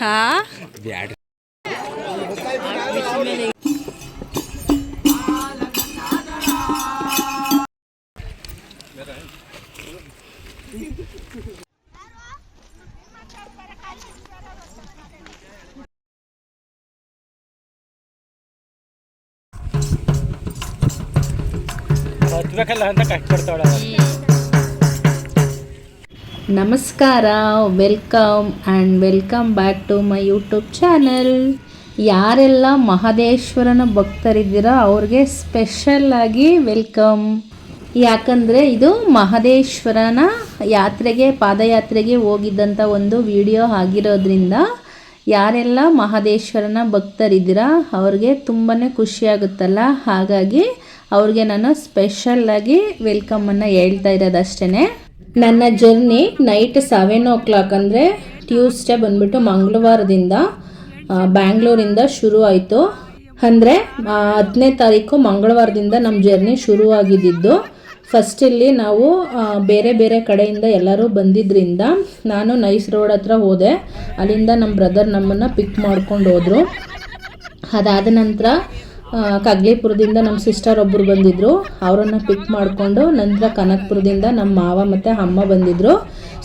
ಹಾ ಬ್ಯಾಡ ಹಚ್ಬೇಕಲ್ಲ ಅಂತ ಕಷ್ಟಪಡ್ತಾವಳ ನಮಸ್ಕಾರ welcome and welcome back to my YouTube channel ಯಾರೆಲ್ಲ ಮಹದೇಶ್ವರನ ಭಕ್ತರಿದ್ದೀರೋ ಅವ್ರಿಗೆ ಸ್ಪೆಷಲ್ಲಾಗಿ ವೆಲ್ಕಮ್ ಯಾಕಂದರೆ ಇದು ಮಹದೇಶ್ವರನ ಯಾತ್ರೆಗೆ, ಪಾದಯಾತ್ರೆಗೆ ಹೋಗಿದ್ದಂಥ ಒಂದು ವಿಡಿಯೋ ಆಗಿರೋದ್ರಿಂದ ಯಾರೆಲ್ಲ ಮಹದೇಶ್ವರನ ಭಕ್ತರಿದ್ದೀರಾ ಅವ್ರಿಗೆ ತುಂಬಾ ಖುಷಿಯಾಗುತ್ತಲ್ಲ ಹಾಗಾಗಿ ಅವ್ರಿಗೆ ನಾನು ಸ್ಪೆಷಲ್ಲಾಗಿ ವೆಲ್ಕಮನ್ನು ಹೇಳ್ತಾ ಇರೋದಷ್ಟೇ ನನ್ನ journey night seven o'clock ಅಂದರೆ ಟ್ಯೂಸ್ಡೇ ಬಂದ್ಬಿಟ್ಟು ಮಂಗಳವಾರದಿಂದ ಬ್ಯಾಂಗ್ಳೂರಿಂದ ಶುರು ಆಯಿತು. ಅಂದರೆ ಹತ್ತನೇ ತಾರೀಕು ಮಂಗಳವಾರದಿಂದ ನಮ್ಮ ಜರ್ನಿ ಶುರು ಆಗಿದ್ದಿದ್ದು. ಫಸ್ಟ್ ಇಲ್ಲಿ ನಾವು ಬೇರೆ ಬೇರೆ ಕಡೆಯಿಂದ ಎಲ್ಲರೂ ಬಂದಿದ್ದರಿಂದ ನಾನು ನೈಸ್ ರೋಡ್ ಹತ್ರ ಹೋದೆ. ಅಲ್ಲಿಂದ ನಮ್ಮ ಬ್ರದರ್ ನಮ್ಮನ್ನು ಪಿಕ್ ಮಾಡ್ಕೊಂಡು ಹೋದರು. ಅದಾದ ನಂತರ ಕಗ್ಲಿಪುರದಿಂದ ನಮ್ಮ ಸಿಸ್ಟರ್ ಒಬ್ಬರು ಬಂದಿದ್ದರು ಅವರನ್ನ ಪಿಕ್ ಮಾಡಿಕೊಂಡು ನಂತರ ಕನಕಪುರದಿಂದ ನಮ್ಮ ಮಾವ ಮತ್ತು ಅಮ್ಮ ಬಂದಿದ್ದರು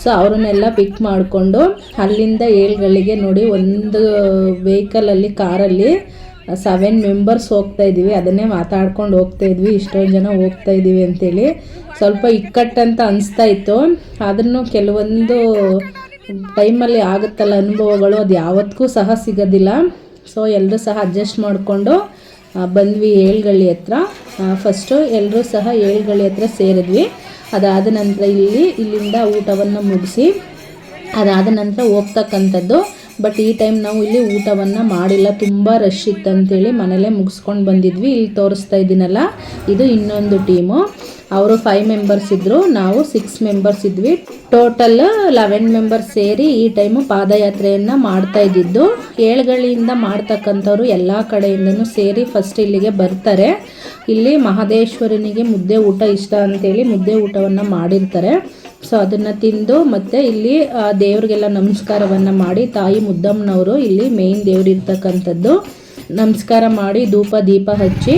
ಸೊ ಅವರನ್ನೆಲ್ಲ ಪಿಕ್ ಮಾಡಿಕೊಂಡು ಅಲ್ಲಿಂದ ಏಳುಗಳಿಗೆ ನೋಡಿ ಒಂದು ವೆಹಿಕಲಲ್ಲಿ ಕಾರಲ್ಲಿ ಸೆವೆನ್ ಮೆಂಬರ್ಸ್ ಹೋಗ್ತಾ ಇದ್ದೀವಿ. ಅದನ್ನೇ ಮಾತಾಡ್ಕೊಂಡು ಹೋಗ್ತಾ ಇದ್ವಿ. ಇಷ್ಟೊಂದು ಜನ ಹೋಗ್ತಾ ಇದ್ದೀವಿ ಅಂತೇಳಿ. ಸ್ವಲ್ಪ ಇಕ್ಕಟ್ಟಂತ ಅನಿಸ್ತಾ ಇತ್ತು. ಆದ್ರೂ ಕೆಲವೊಂದು ಟೈಮಲ್ಲಿ ಆಗುತ್ತಲ್ಲ ಅನುಭವಗಳು, ಅದು ಯಾವತ್ತಿಗೂ ಸಹ ಸಿಗೋದಿಲ್ಲ. ಸೊ ಎಲ್ಲರೂ ಸಹ ಅಡ್ಜಸ್ಟ್ ಮಾಡಿಕೊಂಡು ಬಂದ್ವಿ ಏಳ್ಗಳಿ ಹತ್ರ. ಫಸ್ಟು ಎಲ್ಲರೂ ಸಹ ಏಳ್ಗಳಿ ಹತ್ರ ಸೇರಿದ್ವಿ. ಅದಾದ ನಂತರ ಇಲ್ಲಿ, ಇಲ್ಲಿಂದ ಊಟವನ್ನು ಮುಗಿಸಿ, ಅದಾದ ನಂತರ ಹೋಗ್ತಕ್ಕಂಥದ್ದು. ಬಟ್ ಈ ಟೈಮ್ ನಾವು ಇಲ್ಲಿ ಊಟವನ್ನು ಮಾಡಿಲ್ಲ. ತುಂಬ ರಶ್ ಇತ್ತು ಇತ್ತಂತೇಳಿ ಮನೇಲೇ ಮುಗಿಸ್ಕೊಂಡು ಬಂದಿದ್ವಿ. ಇಲ್ಲಿ ತೋರಿಸ್ತಾ ಇದ್ದೀನಲ್ಲ, ಇದು ಇನ್ನೊಂದು ಟೀಮು ಅವರು ಫೈವ್ ಮೆಂಬರ್ಸ್ ಇದ್ದರು ನಾವು ಸಿಕ್ಸ್ ಮೆಂಬರ್ಸ್ ಇದ್ವಿ. ಟೋಟಲ್ ಲೆವೆನ್ ಮೆಂಬರ್ಸ್ ಸೇರಿ ಈ ಟೈಮು ಪಾದಯಾತ್ರೆಯನ್ನು ಮಾಡ್ತಾ ಇದ್ದಿದ್ದು. ಏಳುಗಳಿಂದ ಮಾಡ್ತಕ್ಕಂಥವ್ರು ಎಲ್ಲ ಕಡೆಯಿಂದನೂ ಸೇರಿ ಫಸ್ಟ್ ಇಲ್ಲಿಗೆ ಬರ್ತಾರೆ. ಇಲ್ಲಿ ಮಹದೇಶ್ವರನಿಗೆ ಮುದ್ದೆ ಊಟ ಇಷ್ಟ ಅಂತೇಳಿ ಮುದ್ದೆ ಊಟವನ್ನು ಮಾಡಿರ್ತಾರೆ. ಸೊ ಅದನ್ನು ತಿಂದು ಮತ್ತು ಇಲ್ಲಿ ಆ, ದೇವ್ರಿಗೆಲ್ಲ ನಮಸ್ಕಾರವನ್ನು ಮಾಡಿ ತಾಯಿ ಮುದ್ದಮ್ಮನವರು ಇಲ್ಲಿ ಮೇಯ್ನ್ ದೇವ್ರು ಇರ್ತಕ್ಕಂಥದ್ದು ನಮಸ್ಕಾರ ಮಾಡಿ ಧೂಪ ದೀಪ ಹಚ್ಚಿ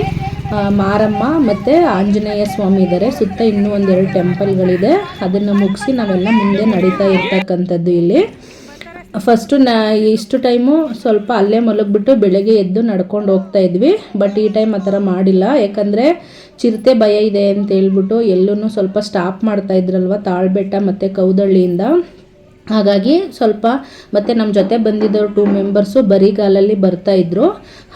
ಮಾರಮ್ಮ ಮತ್ತು ಆಂಜನೇಯ ಸ್ವಾಮಿ ಇದ್ದಾರೆ ಸುತ್ತ ಇನ್ನೂ ಒಂದೆರಡು ಟೆಂಪಲ್ಗಳಿದೆ ಅದನ್ನು ಮುಗಿಸಿ ನಾವೆಲ್ಲ ಮುಂದೆ ನಡೀತಾ ಇರ್ತಕ್ಕಂಥದ್ದು ಇಲ್ಲಿ. ಫಸ್ಟು ನಾ ಇಷ್ಟು ಟೈಮು ಸ್ವಲ್ಪ ಅಲ್ಲೇ ಮಲಗಿಬಿಟ್ಟು ಬೆಳಗ್ಗೆ ಎದ್ದು ನಡ್ಕೊಂಡು ಹೋಗ್ತಾ ಇದ್ವಿ. ಬಟ್ ಈ ಟೈಮ್ ಆ ಥರ ಮಾಡಿಲ್ಲ. ಯಾಕಂದರೆ ಚಿರತೆ ಭಯ ಇದೆ ಅಂತ ಹೇಳ್ಬಿಟ್ಟು ಎಲ್ಲೂ ಸ್ವಲ್ಪ ಸ್ಟಾಪ್ ಮಾಡ್ತಾ ಇದ್ರಲ್ವ ತಾಳ್ಬೆಟ್ಟ ಮತ್ತು ಕೌದಳ್ಳಿಯಿಂದ. ಹಾಗಾಗಿ ಸ್ವಲ್ಪ ಮತ್ತು ನಮ್ಮ ಜೊತೆ ಬಂದಿದ್ದವರು ಟೂ ಮೆಂಬರ್ಸು ಬರಿಗಾಲಲ್ಲಿ ಬರ್ತಾ ಇದ್ರು.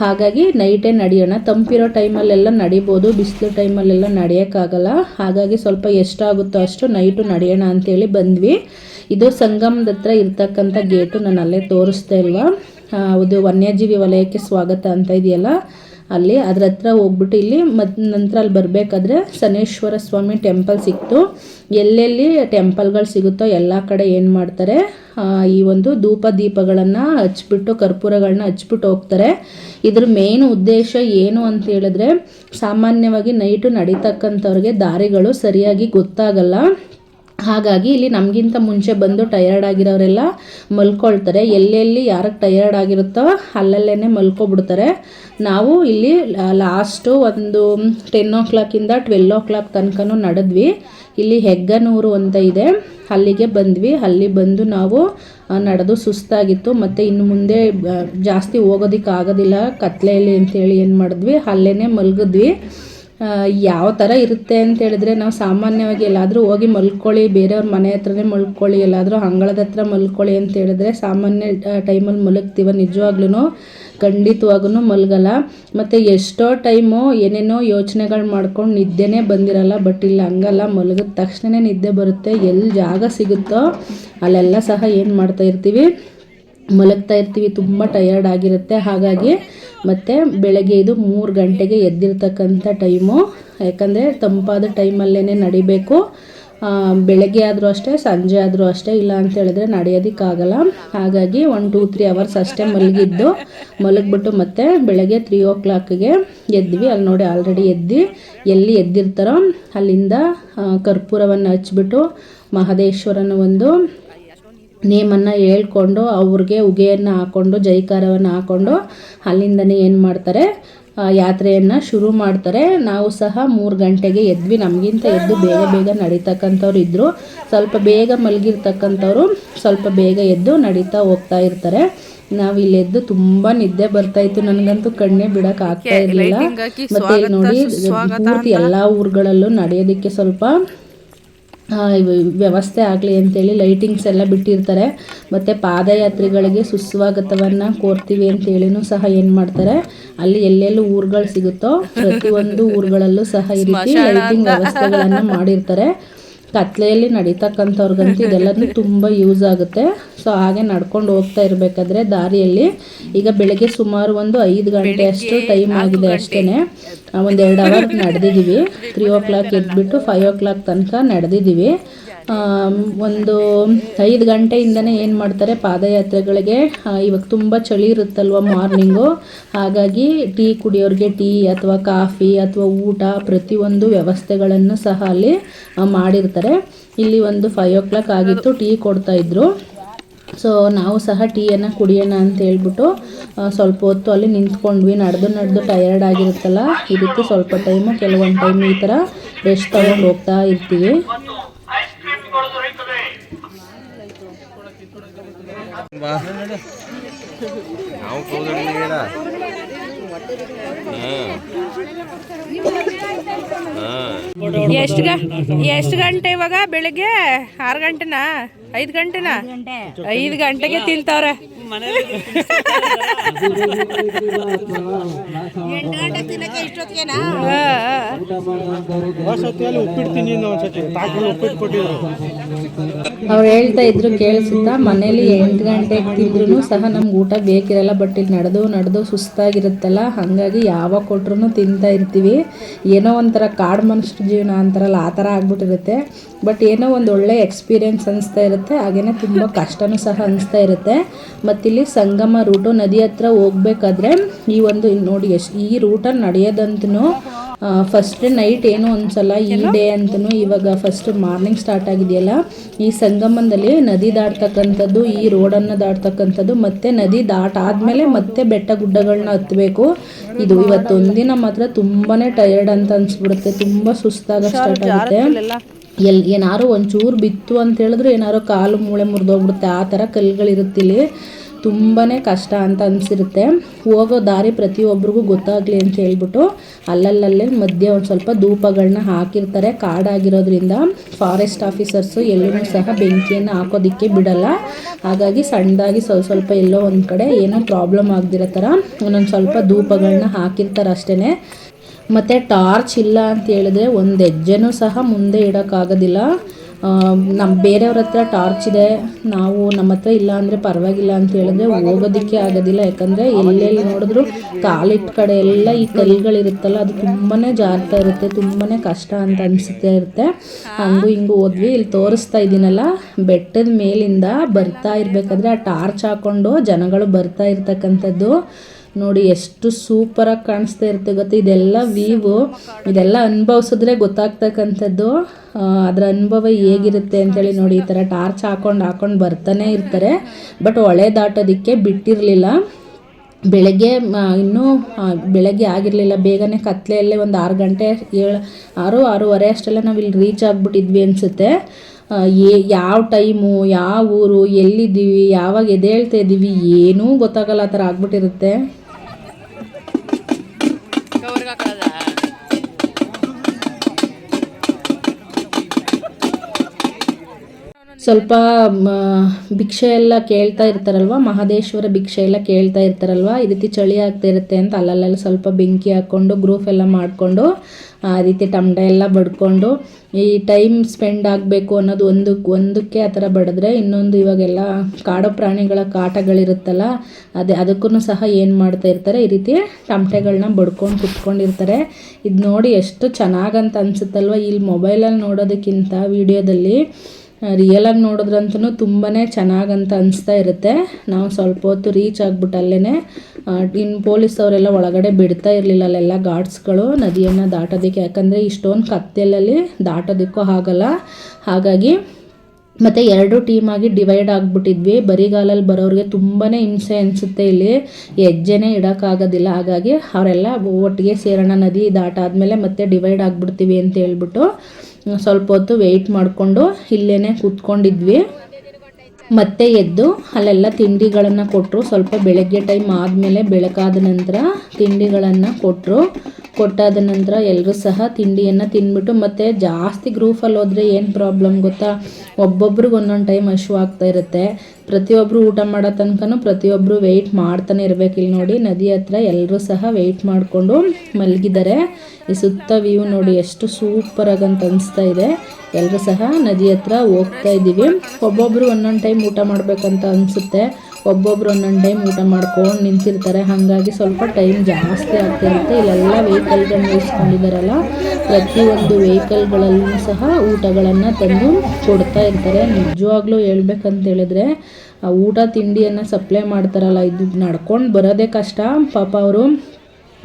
ಹಾಗಾಗಿ ನೈಟೇ ನಡೆಯೋಣ. ತಂಪಿರೋ ಟೈಮಲ್ಲೆಲ್ಲ ನಡಿಬೋದು. ಬಿಸಿಲು ಟೈಮಲ್ಲೆಲ್ಲ ನಡೆಯೋಕ್ಕಾಗಲ್ಲ. ಹಾಗಾಗಿ ಸ್ವಲ್ಪ ಎಷ್ಟಾಗುತ್ತೋ ಅಷ್ಟು ನೈಟು ನಡೆಯೋಣ ಅಂತೇಳಿ ಬಂದ್ವಿ. ಇದು ಸಂಗಮದ ಹತ್ರ ಇರ್ತಕ್ಕಂಥ ಗೇಟು ನಾನು ಅಲ್ಲೇ ತೋರಿಸ್ತಾ ಇಲ್ವಾ? ಇದು ವನ್ಯಜೀವಿ ವಲಯಕ್ಕೆ ಸ್ವಾಗತ ಅಂತ ಇದೆಯಲ್ಲ? ಅಲ್ಲಿ ಅದ್ರ ಹತ್ರ ಹೋಗ್ಬಿಟ್ಟು ಇಲ್ಲಿ ಮತ್ತು ನಂತರ ಅಲ್ಲಿ ಬರಬೇಕಾದ್ರೆ ಸನೇಶ್ವರ ಸ್ವಾಮಿ ಟೆಂಪಲ್ ಸಿಕ್ತು. ಎಲ್ಲೆಲ್ಲಿ ಟೆಂಪಲ್ಗಳು ಸಿಗುತ್ತೋ ಎಲ್ಲ ಕಡೆ ಏನು ಮಾಡ್ತಾರೆ ಈ ಒಂದು ಧೂಪ ದೀಪಗಳನ್ನು ಹಚ್ಬಿಟ್ಟು ಕರ್ಪೂರಗಳನ್ನ ಹಚ್ಬಿಟ್ಟು ಹೋಗ್ತಾರೆ. ಇದ್ರ ಮೇನ್ ಉದ್ದೇಶ ಏನು ಅಂತ ಹೇಳಿದ್ರೆ, ಸಾಮಾನ್ಯವಾಗಿ ನೈಟು ನಡೀತಕ್ಕಂಥವ್ರಿಗೆ ದಾರಿಗಳು ಸರಿಯಾಗಿ ಗೊತ್ತಾಗಲ್ಲ. ಹಾಗಾಗಿ ಇಲ್ಲಿ ನಮಗಿಂತ ಮುಂಚೆ ಬಂದು ಟಯರ್ಡ್ ಆಗಿರೋರೆಲ್ಲ ಮಲ್ಕೊಳ್ತಾರೆ. ಎಲ್ಲೆಲ್ಲಿ ಯಾರಿಗೆ ಟಯರ್ಡ್ ಆಗಿರುತ್ತೋ ಅಲ್ಲಲ್ಲೇ ಮಲ್ಕೊಬಿಡ್ತಾರೆ. ನಾವು ಇಲ್ಲಿ ಲಾಸ್ಟು ಒಂದು ಟೆನ್ ಓ ಕ್ಲಾಕಿಂದ ಟ್ವೆಲ್ ಓ ಕ್ಲಾಕ್ ತನಕನೂ ನಡೆದ್ವಿ. ಇಲ್ಲಿ ಹೆಗ್ಗನೂರು ಅಂತ ಇದೆ. ಅಲ್ಲಿಗೆ ಬಂದ್ವಿ. ಅಲ್ಲಿ ಬಂದು ನಾವು ನಡೆದು ಸುಸ್ತಾಗಿತ್ತು. ಮತ್ತು ಇನ್ನು ಮುಂದೆ ಜಾಸ್ತಿ ಹೋಗೋದಕ್ಕೆ ಆಗೋದಿಲ್ಲ ಕತ್ಲೆಯಲ್ಲಿ ಅಂತೇಳಿ ಏನು ಮಾಡಿದ್ವಿ? ಅಲ್ಲೇ ಮಲಗಿದ್ವಿ. ಯಾವ ಥರ ಇರುತ್ತೆ ಅಂತ ಹೇಳಿದ್ರೆ ನಾವು ಸಾಮಾನ್ಯವಾಗಿ ಎಲ್ಲಾದರೂ ಹೋಗಿ ಮಲ್ಕೊಳ್ಳಿ, ಬೇರೆಯವ್ರ ಮನೆ ಹತ್ರನೇ ಮಲ್ಕೊಳ್ಳಿ, ಎಲ್ಲಾದರೂ ಅಂಗಳದ ಹತ್ರ ಮಲ್ಕೊಳ್ಳಿ ಅಂತ ಹೇಳಿದ್ರೆ ಸಾಮಾನ್ಯ ಟೈಮಲ್ಲಿ ಮಲಗ್ತೀವ ನಿಜವಾಗ್ಲೂ ಖಂಡಿತವಾಗೂ ಮಲಗಲ್ಲ. ಮತ್ತು ಎಷ್ಟೋ ಟೈಮು ಏನೇನೋ ಯೋಚನೆಗಳು ಮಾಡ್ಕೊಂಡು ನಿದ್ದೆನೇ ಬಂದಿರಲ್ಲ, ಬಟ್ ಇಲ್ಲಿ ಹಂಗಲ್ಲ, ಮಲಗಿದ ತಕ್ಷಣವೇ ನಿದ್ದೆ ಬರುತ್ತೆ. ಎಲ್ಲಿ ಜಾಗ ಸಿಗುತ್ತೋ ಅಲ್ಲೆಲ್ಲ ಸಹ ಏನು ಮಾಡ್ತಾ ಇರ್ತೀವಿ? ಮಲಗ್ತಾ ಇರ್ತೀವಿ, ತುಂಬ ಟಯರ್ಡ್ ಆಗಿರುತ್ತೆ. ಹಾಗಾಗಿ ಮತ್ತು ಬೆಳಗ್ಗೆ ಇದು ಮೂರು ಗಂಟೆಗೆ ಎದ್ದಿರ್ತಕ್ಕಂಥ ಟೈಮು. ಯಾಕಂದರೆ ತಂಪಾದ ಟೈಮಲ್ಲೇ ನಡಿಬೇಕು. ಬೆಳಗ್ಗೆ ಆದರೂ ಅಷ್ಟೇ, ಸಂಜೆ ಆದರೂ ಅಷ್ಟೇ, ಇಲ್ಲ ಅಂತ ಹೇಳಿದ್ರೆ ನಡೆಯೋದಕ್ಕಾಗಲ್ಲ. ಹಾಗಾಗಿ ಒನ್ ಟೂ ತ್ರೀ ಅವರ್ಸ್ ಅಷ್ಟೇ ಮಲಗಿದ್ದು, ಮಲಗಿಬಿಟ್ಟು ಮತ್ತೆ ಬೆಳಗ್ಗೆ ತ್ರೀ ಓ ಕ್ಲಾಕ್ಗೆ ಎದ್ವಿ. ಅಲ್ಲಿ ನೋಡಿ ಆಲ್ರೆಡಿ ಎದ್ದು, ಎಲ್ಲಿ ಎದ್ದಿರ್ತಾರೋ ಅಲ್ಲಿಂದ ಕರ್ಪೂರವನ್ನು ಹಚ್ಬಿಟ್ಟು ಮಹದೇಶ್ವರನ ಒಂದು ನೇಮನ್ನು ಹೇಳ್ಕೊಂಡು ಅವ್ರಿಗೆ ಉಗೆಯನ್ನು ಹಾಕ್ಕೊಂಡು ಜೈಕಾರವನ್ನು ಹಾಕ್ಕೊಂಡು ಅಲ್ಲಿಂದನೇ ಏನು ಮಾಡ್ತಾರೆ? ಯಾತ್ರೆಯನ್ನು ಶುರು ಮಾಡ್ತಾರೆ. ನಾವು ಸಹ ಮೂರು ಗಂಟೆಗೆ ಎದ್ವಿ. ನಮಗಿಂತ ಎದ್ದು ಬೇಗ ಬೇಗ ನಡೀತಕ್ಕಂಥವ್ರು ಇದ್ದರು ಸ್ವಲ್ಪ ಬೇಗ ಮಲಗಿರ್ತಕ್ಕಂಥವ್ರು ಸ್ವಲ್ಪ ಬೇಗ ಎದ್ದು ನಡೀತಾ ಹೋಗ್ತಾ ಇರ್ತಾರೆ. ನಾವು ಇಲ್ಲಿ ಎದ್ದು ತುಂಬ ನಿದ್ದೆ ಬರ್ತಾ ಇತ್ತು. ನನಗಂತೂ ಕಣ್ಣೇ ಬಿಡಕ್ಕೆ ಆಗ್ತಾ ಇರಲಿಲ್ಲ. ಮತ್ತೆ ನೋಡಿ ಪೂರ್ತಿ ಎಲ್ಲ ಊರುಗಳಲ್ಲೂ ನಡೆಯೋದಕ್ಕೆ ಸ್ವಲ್ಪ ವ್ಯವಸ್ಥೆ ಆಗಲಿ ಅಂತೇಳಿ ಲೈಟಿಂಗ್ಸ್ ಎಲ್ಲ ಬಿಟ್ಟಿರ್ತಾರೆ. ಮತ್ತು ಪಾದಯಾತ್ರಿಗಳಿಗೆ ಸುಸ್ವಾಗತವನ್ನು ಕೋರ್ತೀವಿ ಅಂತೇಳಿನೂ ಸಹ ಏನು ಮಾಡ್ತಾರೆ ಅಲ್ಲಿ ಎಲ್ಲೆಲ್ಲೂ ಊರುಗಳು ಸಿಗುತ್ತೋ ಪ್ರತಿಯೊಂದು ಊರುಗಳಲ್ಲೂ ಸಹ ಈ ರೀತಿ ಲೈಟಿಂಗ್ ವ್ಯವಸ್ಥೆಗಳನ್ನು ಮಾಡಿರ್ತಾರೆ. ಕತ್ಲೆಯಲ್ಲಿ ನಡೀತಕ್ಕಂಥವ್ರಿಗಂತೂ ಇದೆಲ್ಲನೂ ತುಂಬ ಯೂಸ್ ಆಗುತ್ತೆ. ಸೊ ಹಾಗೆ ನಡ್ಕೊಂಡು ಹೋಗ್ತಾ ಇರಬೇಕಾದ್ರೆ ದಾರಿಯಲ್ಲಿ ಈಗ ಬೆಳಗ್ಗೆ ಸುಮಾರು ಒಂದು ಐದು ಗಂಟೆ ಅಷ್ಟು ಟೈಮ್ ಆಗಿದೆ ಅಷ್ಟೇ ಒಂದು ಎರಡು ಅವರ್ ನಡೆದಿದ್ದೀವಿ. ತ್ರೀ ಓ ಕ್ಲಾಕ್ ಎದ್ಬಿಟ್ಟು ಫೈವ್ ಓ ಕ್ಲಾಕ್ ತನಕ ನಡೆದಿದ್ದೀವಿ. ಒಂದು ಐದು ಗಂಟೆಯಿಂದನೇ ಏನು ಮಾಡ್ತಾರೆ ಪಾದಯಾತ್ರೆಗಳಿಗೆ. ಇವಾಗ ತುಂಬ ಚಳಿ ಇರುತ್ತಲ್ವ ಮಾರ್ನಿಂಗು. ಹಾಗಾಗಿ ಟೀ ಕುಡಿಯೋರಿಗೆ ಟೀ ಅಥವಾ ಕಾಫಿ ಅಥವಾ ಊಟ ಪ್ರತಿಯೊಂದು ವ್ಯವಸ್ಥೆಗಳನ್ನು ಸಹ ಅಲ್ಲಿ ಮಾಡಿರ್ತಾರೆ. ಇಲ್ಲಿ ಒಂದು ಫೈವ್ ಓ ಕ್ಲಾಕ್ ಆಗಿತ್ತು, ಟೀ ಕೊಡ್ತಾ ಇದ್ರು. ಸೊ ನಾವು ಸಹ ಟೀಯನ್ನು ಕುಡಿಯೋಣ ಅಂತ ಹೇಳ್ಬಿಟ್ಟು ಸ್ವಲ್ಪ ಹೊತ್ತು ಅಲ್ಲಿ ನಿಂತ್ಕೊಂಡ್ವಿ. ನಡೆದು ನಡೆದು ಟಯರ್ಡ್ ಆಗಿರುತ್ತಲ್ಲ, ಇದಕ್ಕೆ ಸ್ವಲ್ಪ ಟೈಮು ಕೆಲವೊಂದು ಟೈಮ್ ಈ ಥರ ರೆಸ್ಟ್ ತಗೊಂಡು ಹೋಗ್ತಾ ಇರ್ತೀವಿ. ಎಷ್ಟು ಎಷ್ಟು ಗಂಟೆ ಇವಾಗ? ಬೆಳಿಗ್ಗೆ ಆರು ಗಂಟೆನಾ? ಐದು ಗಂಟೆನಾ? ಐದು ಗಂಟೆಗೆ ತಿಂತವ್ರೆ. ಅವ್ರು ಹೇಳ್ತಾ ಇದ್ರು ಕೇಳಿಸುತ್ತಾ ಮನೇಲಿ ಎಂಟು ಗಂಟೆಗೆ ತಿಂದ್ರೂ ಸಹ ನಮ್ಗೆ ಊಟ ಬೇಕಿರಲ್ಲ ಬಟ್ ಇಲ್ಲಿ ನಡೆದು ನಡೆದು ಸುಸ್ತಾಗಿರುತ್ತಲ್ಲ ಹಾಗಾಗಿ ಯಾವಾಗ ಕೊಟ್ರು ತಿಂತಾ ಇರ್ತೀವಿ. ಏನೋ ಒಂಥರ ಕಾಡು ಮನುಷ್ಯ ಜೀವನ ಅಂತಾರಲ್ಲ ಆ ಥರ ಆಗ್ಬಿಟ್ಟಿರುತ್ತೆ. ಬಟ್ ಏನೋ ಒಂದು ಒಳ್ಳೆ ಎಕ್ಸ್ಪೀರಿಯನ್ಸ್ ಅನಿಸ್ತಾ ಇರುತ್ತೆ ಹಾಗೇನೆ ತುಂಬ ಕಷ್ಟನೂ ಸಹ ಅನಿಸ್ತಾ ಇರುತ್ತೆ. ಮತ್ತಿಲ್ಲಿ ಸಂಗಮ ರೂಟು ನದಿ ಹತ್ರ ಹೋಗ್ಬೇಕಾದ್ರೆ ಈ ಒಂದು ನೋಡಿ ಎಷ್ಟು ಈ ರೂಟಲ್ಲಿ ನಡೆಯೋದಂತೂ ಫಸ್ಟ್ ನೈಟ್ ಏನು ಒಂದ್ಸಲ ಈ ಡೇ ಅಂತೂ ಇವಾಗ ಫಸ್ಟ್ ಮಾರ್ನಿಂಗ್ ಸ್ಟಾರ್ಟ್ ಆಗಿದೆಯಲ್ಲ ಈ ಸಂಗಮದಲ್ಲಿ ನದಿ ದಾಟ್ತಕ್ಕಂಥದ್ದು ಈ ರೋಡನ್ನು ದಾಟ್ತಕ್ಕಂಥದ್ದು ಮತ್ತೆ ನದಿ ದಾಟಾದ್ಮೇಲೆ ಮತ್ತೆ ಬೆಟ್ಟ ಗುಡ್ಡಗಳನ್ನ ಹತ್ತಬೇಕು ಇದು ಇವತ್ತೊಂದಿನ ಮಾತ್ರ ತುಂಬಾನೇ ಟಯರ್ಡ್ ಅಂತ ಅನ್ಸ್ಬಿಡುತ್ತೆ ತುಂಬ ಸುಸ್ತಾಗ ಸ್ಟಾರ್ಟ್ ಆಗುತ್ತೆ. ಎಲ್ ಏನಾರು ಒಂಚೂರು ಬಿತ್ತು ಅಂತ ಹೇಳಿದ್ರೆ ಏನಾರು ಕಾಲು ಮೂಳೆ ಮುರಿದೋಗ್ಬಿಡುತ್ತೆ ಆ ಥರ ಕಲ್ಲುಗಳಿರುತ್ತಿಲ್ಲಿ ತುಂಬಾ ಕಷ್ಟ ಅಂತ ಅನಿಸಿರುತ್ತೆ. ಹೋಗೋ ದಾರಿ ಪ್ರತಿಯೊಬ್ಬರಿಗೂ ಗೊತ್ತಾಗಲಿ ಅಂತ ಹೇಳ್ಬಿಟ್ಟು ಅಲ್ಲಲ್ಲಲ್ಲೇ ಮಧ್ಯೆ ಒಂದು ಸ್ವಲ್ಪ ಧೂಪಗಳನ್ನ ಹಾಕಿರ್ತಾರೆ. ಕಾಡಾಗಿರೋದ್ರಿಂದ ಫಾರೆಸ್ಟ್ ಆಫೀಸರ್ಸು ಎಲ್ಲೂ ಸಹ ಬೆಂಕಿಯನ್ನು ಹಾಕೋದಿಕ್ಕೆ ಬಿಡಲ್ಲ. ಹಾಗಾಗಿ ಸಣ್ಣದಾಗಿ ಸ್ವಲ್ಪ ಸ್ವಲ್ಪ ಎಲ್ಲೋ ಒಂದು ಕಡೆ ಏನೋ ಪ್ರಾಬ್ಲಮ್ ಆಗದಿರೋ ಥರ ಒಂದೊಂದು ಸ್ವಲ್ಪ ಧೂಪಗಳನ್ನ ಹಾಕಿರ್ತಾರೆ ಅಷ್ಟೇ ಮತ್ತು ಟಾರ್ಚ್ ಇಲ್ಲ ಅಂತ ಹೇಳಿದ್ರೆ ಒಂದು ಹೆಜ್ಜೆನೂ ಸಹ ಮುಂದೆ ಇಡೋಕ್ಕಾಗೋದಿಲ್ಲ. ನಮ್ಮ ಬೇರೆಯವ್ರ ಹತ್ರ ಟಾರ್ಚ್ ಇದೆ. ನಾವು ನಮ್ಮ ಹತ್ರ ಇಲ್ಲ ಅಂದರೆ ಪರವಾಗಿಲ್ಲ ಅಂತ ಹೇಳಿದ್ರೆ ಹೋಗೋದಕ್ಕೆ ಆಗೋದಿಲ್ಲ. ಯಾಕಂದರೆ ಎಲ್ಲೆಲ್ಲಿ ನೋಡಿದ್ರು ಕಾಲಿಟ್ಟ ಕಡೆ ಎಲ್ಲ ಈ ಕಲ್ಲುಗಳಿರುತ್ತಲ್ಲ, ಅದು ತುಂಬಾ ಜಾರ್ತಾ ಇರುತ್ತೆ ತುಂಬಾ ಕಷ್ಟ ಅಂತ ಅನಿಸುತ್ತೆ ಇರುತ್ತೆ. ಹಂಗೂ ಹಿಂಗೂ ಹೋದ್ವಿ. ಇಲ್ಲಿ ತೋರಿಸ್ತಾ ಇದ್ದೀನಲ್ಲ, ಬೆಟ್ಟದ ಮೇಲಿಂದ ಬರ್ತಾ ಇರಬೇಕಾದ್ರೆ ಆ ಟಾರ್ಚ್ ಹಾಕ್ಕೊಂಡು ಜನಗಳು ಬರ್ತಾ ಇರ್ತಕ್ಕಂಥದ್ದು. ನೋಡಿ ಎಷ್ಟು ಸೂಪರಾಗಿ ಕಾಣಿಸ್ತಾ ಇರುತ್ತೆ ಗೊತ್ತಾ? ಇದೆಲ್ಲ ವೀವು ಇದೆಲ್ಲ ಅನುಭವಿಸಿದ್ರೆ ಗೊತ್ತಾಗ್ತಕ್ಕಂಥದ್ದು. ಅದರ ಅನುಭವ ಹೇಗಿರುತ್ತೆ ಅಂತೇಳಿ ನೋಡಿ, ಈ ಥರ ಟಾರ್ಚ್ ಹಾಕೊಂಡು ಹಾಕೊಂಡು ಬರ್ತಾನೆ ಇರ್ತಾರೆ. ಬಟ್ ಹೊಳೆ ದಾಟೋದಕ್ಕೆ ಬಿಟ್ಟಿರಲಿಲ್ಲ. ಬೆಳಗ್ಗೆ ಇನ್ನೂ ಬೆಳಗ್ಗೆ ಆಗಿರಲಿಲ್ಲ. ಬೇಗನೆ ಕತ್ಲೆಯಲ್ಲೇ ಒಂದು ಆರು ಗಂಟೆ ಏಳು, ಆರು, ಆರೂವರೆ ಅಷ್ಟೆಲ್ಲ ನಾವು ಇಲ್ಲಿ ರೀಚ್ ಆಗಿಬಿಟ್ಟಿದ್ವಿ ಅನಿಸುತ್ತೆ. ಏ ಯಾವ ಟೈಮು ಯಾವ ಊರು ಎಲ್ಲಿದ್ದೀವಿ ಯಾವಾಗ ಎದ್ದೇಳ್ತಾ ಇದ್ದೀವಿ ಏನೂ ಗೊತ್ತಾಗಲ್ಲ ಆ ಥರ ಆಗ್ಬಿಟ್ಟಿರುತ್ತೆ ಸ್ವಲ್ಪ ಭಿಕ್ಷೆ ಎಲ್ಲ ಕೇಳ್ತಾ ಇರ್ತಾರಲ್ವ? ಮಹದೇಶ್ವರ ಭಿಕ್ಷೆ ಎಲ್ಲ ಕೇಳ್ತಾ ಇರ್ತಾರಲ್ವ? ಈ ರೀತಿ ಚಳಿ ಆಗ್ತಾ ಇರುತ್ತೆ ಅಂತ ಅಲ್ಲಲ್ಲೆಲ್ಲ ಸ್ವಲ್ಪ ಬೆಂಕಿ ಹಾಕ್ಕೊಂಡು ಗ್ರೂಪ್ ಎಲ್ಲ ಮಾಡಿಕೊಂಡು, ಆ ರೀತಿ ಟಮಟೆ ಎಲ್ಲ ಬಡ್ಕೊಂಡು, ಈ ಟೈಮ್ ಸ್ಪೆಂಡ್ ಆಗಬೇಕು ಅನ್ನೋದು ಒಂದು, ಒಂದಕ್ಕೆ ಆ ಥರ ಬಡಿದ್ರೆ ಇನ್ನೊಂದು ಇವಾಗೆಲ್ಲ ಕಾಡು ಪ್ರಾಣಿಗಳ ಕಾಟಗಳಿರುತ್ತಲ್ಲ, ಅದೇ ಅದಕ್ಕೂ ಸಹ ಏನು ಮಾಡ್ತಾ ಇರ್ತಾರೆ? ಈ ರೀತಿ ಟಮಟೆಗಳನ್ನ ಬಡ್ಕೊಂಡು ಕುತ್ಕೊಂಡಿರ್ತಾರೆ. ಇದು ನೋಡಿ ಎಷ್ಟು ಚೆನ್ನಾಗಂತ ಅನಿಸುತ್ತಲ್ವ? ಇಲ್ಲಿ ಮೊಬೈಲಲ್ಲಿ ನೋಡೋದಕ್ಕಿಂತ ವಿಡಿಯೋದಲ್ಲಿ ರಿಯಲಾಗಿ ನೋಡಿದ್ರಂತೂ ತುಂಬಾ ಚೆನ್ನಾಗಂತ ಅನಿಸ್ತಾ ಇರುತ್ತೆ. ನಾವು ಸ್ವಲ್ಪ ಹೊತ್ತು ರೀಚ್ ಆಗ್ಬಿಟ್ಟು ಅಲ್ಲೇ ಇನ್ನು ಪೊಲೀಸ್ ಅವರೆಲ್ಲ ಒಳಗಡೆ ಬಿಡ್ತಾ ಇರಲಿಲ್ಲ ಅಲ್ಲೆಲ್ಲ ಗಾರ್ಡ್ಸ್ಗಳು ನದಿಯನ್ನು ದಾಟೋದಕ್ಕೆ. ಯಾಕಂದರೆ ಇಷ್ಟೊಂದು ಕತ್ತಲಲ್ಲಿ ದಾಟೋದಕ್ಕೂ ಆಗಲ್ಲ. ಹಾಗಾಗಿ ಮತ್ತು ಎರಡು ಟೀಮಾಗಿ ಡಿವೈಡ್ ಆಗಿಬಿಟ್ಟಿದ್ವಿ. ಬರಿಗಾಲಲ್ಲಿ ಬರೋರಿಗೆ ತುಂಬಾ ಹಿಂಸೆ ಅನಿಸುತ್ತೆ ಇಲ್ಲಿ. ಹೆಜ್ಜೆನೇ ಇಡೋಕ್ಕಾಗೋದಿಲ್ಲ ಹಾಗಾಗಿ ಅವರೆಲ್ಲ ಒಟ್ಟಿಗೆ ಸೇರೋಣ, ನದಿ ದಾಟಾದ್ಮೇಲೆ ಮತ್ತೆ ಡಿವೈಡ್ ಆಗಿಬಿಡ್ತೀವಿ ಅಂತ ಹೇಳ್ಬಿಟ್ಟು. ಸ್ವಲ್ಪ ಹೊತ್ತು ವೆಯ್ಟ್ ಮಾಡಿಕೊಂಡು ಇಲ್ಲೇ ಕೂತ್ಕೊಂಡಿದ್ವಿ. ಮತ್ತೆ ಎದ್ದು ಅಲ್ಲೆಲ್ಲ ತಿಂಡಿಗಳನ್ನು ಕೊಟ್ಟರು ಸ್ವಲ್ಪ ಬೆಳಗ್ಗೆ ಟೈಮ್ ಆದಮೇಲೆ ಬೆಳಕಾದ ನಂತರ ತಿಂಡಿಗಳನ್ನು ಕೊಟ್ಟರು ಕೊಟ್ಟಾದ ನಂತರ ಎಲ್ಲರೂ ಸಹ ತಿಂಡಿಯನ್ನು ತಿಂದ್ಬಿಟ್ಟು ಮತ್ತು ಜಾಸ್ತಿ ಗ್ರೂಫಲ್ಲಿ ಹೋದರೆ ಏನು ಪ್ರಾಬ್ಲಮ್ ಗೊತ್ತಾ? ಒಬ್ಬೊಬ್ರಿಗೆ ಒಂದೊಂದು ಟೈಮ್ ಹಶು ಆಗ್ತಾ ಇರುತ್ತೆ. ಪ್ರತಿಯೊಬ್ಬರು ಊಟ ಮಾಡೋ ತನಕನೂ ಪ್ರತಿಯೊಬ್ಬರು ವೆಯ್ಟ್ ಮಾಡ್ತಾನೆ ಇರಬೇಕು. ಇಲ್ಲಿ ನೋಡಿ ನದಿ ಹತ್ರ ಎಲ್ಲರೂ ಸಹ ವೆಯ್ಟ್ ಮಾಡಿಕೊಂಡು ಮಲಗಿದ್ದಾರೆ. ಈ ಸುತ್ತ ವ್ಯೂ ನೋಡಿ ಎಷ್ಟು ಸೂಪರಾಗಿ ಅಂತ ಅನಿಸ್ತಾ ಇದೆ. ಎಲ್ಲರೂ ಸಹ ನದಿ ಹತ್ರ ಹೋಗ್ತಾ ಇದ್ದೀವಿ. ಒಬ್ಬೊಬ್ಬರು ಒಂದೊಂದು ಟೈಮ್ ಊಟ ಮಾಡಬೇಕಂತ ಅನಿಸುತ್ತೆ. ಒಬ್ಬೊಬ್ರು ಒಂದೊಂದು ಟೈಮ್ ಊಟ ಮಾಡ್ಕೊಂಡು ನಿಂತಿರ್ತಾರೆ. ಹಾಗಾಗಿ ಸ್ವಲ್ಪ ಟೈಮ್ ಜಾಸ್ತಿ ಆಗ್ತಿರುತ್ತೆ ಇಲ್ಲೆಲ್ಲ ವೆಹಿಕಲ್ಗಳನ್ನ ನಿಲ್ಲಿಸ್ಕೊಂಡಿದ್ದಾರಲ್ಲ ಪ್ರತಿಯೊಂದು ವೆಹಿಕಲ್ಗಳಲ್ಲೂ ಸಹ ಊಟಗಳನ್ನು ತಂದು ಕೊಡ್ತಾ ಇರ್ತಾರೆ. ನಿಜವಾಗ್ಲೂ ಹೇಳ್ಬೇಕಂತ ಹೇಳಿದ್ರೆ ಊಟ ತಿಂಡಿಯನ್ನು ಸಪ್ಲೈ ಮಾಡ್ತಾರಲ್ಲ, ಇದು ನಡ್ಕೊಂಡು ಬರೋದೇ ಕಷ್ಟ. ಪಾಪ ಅವರು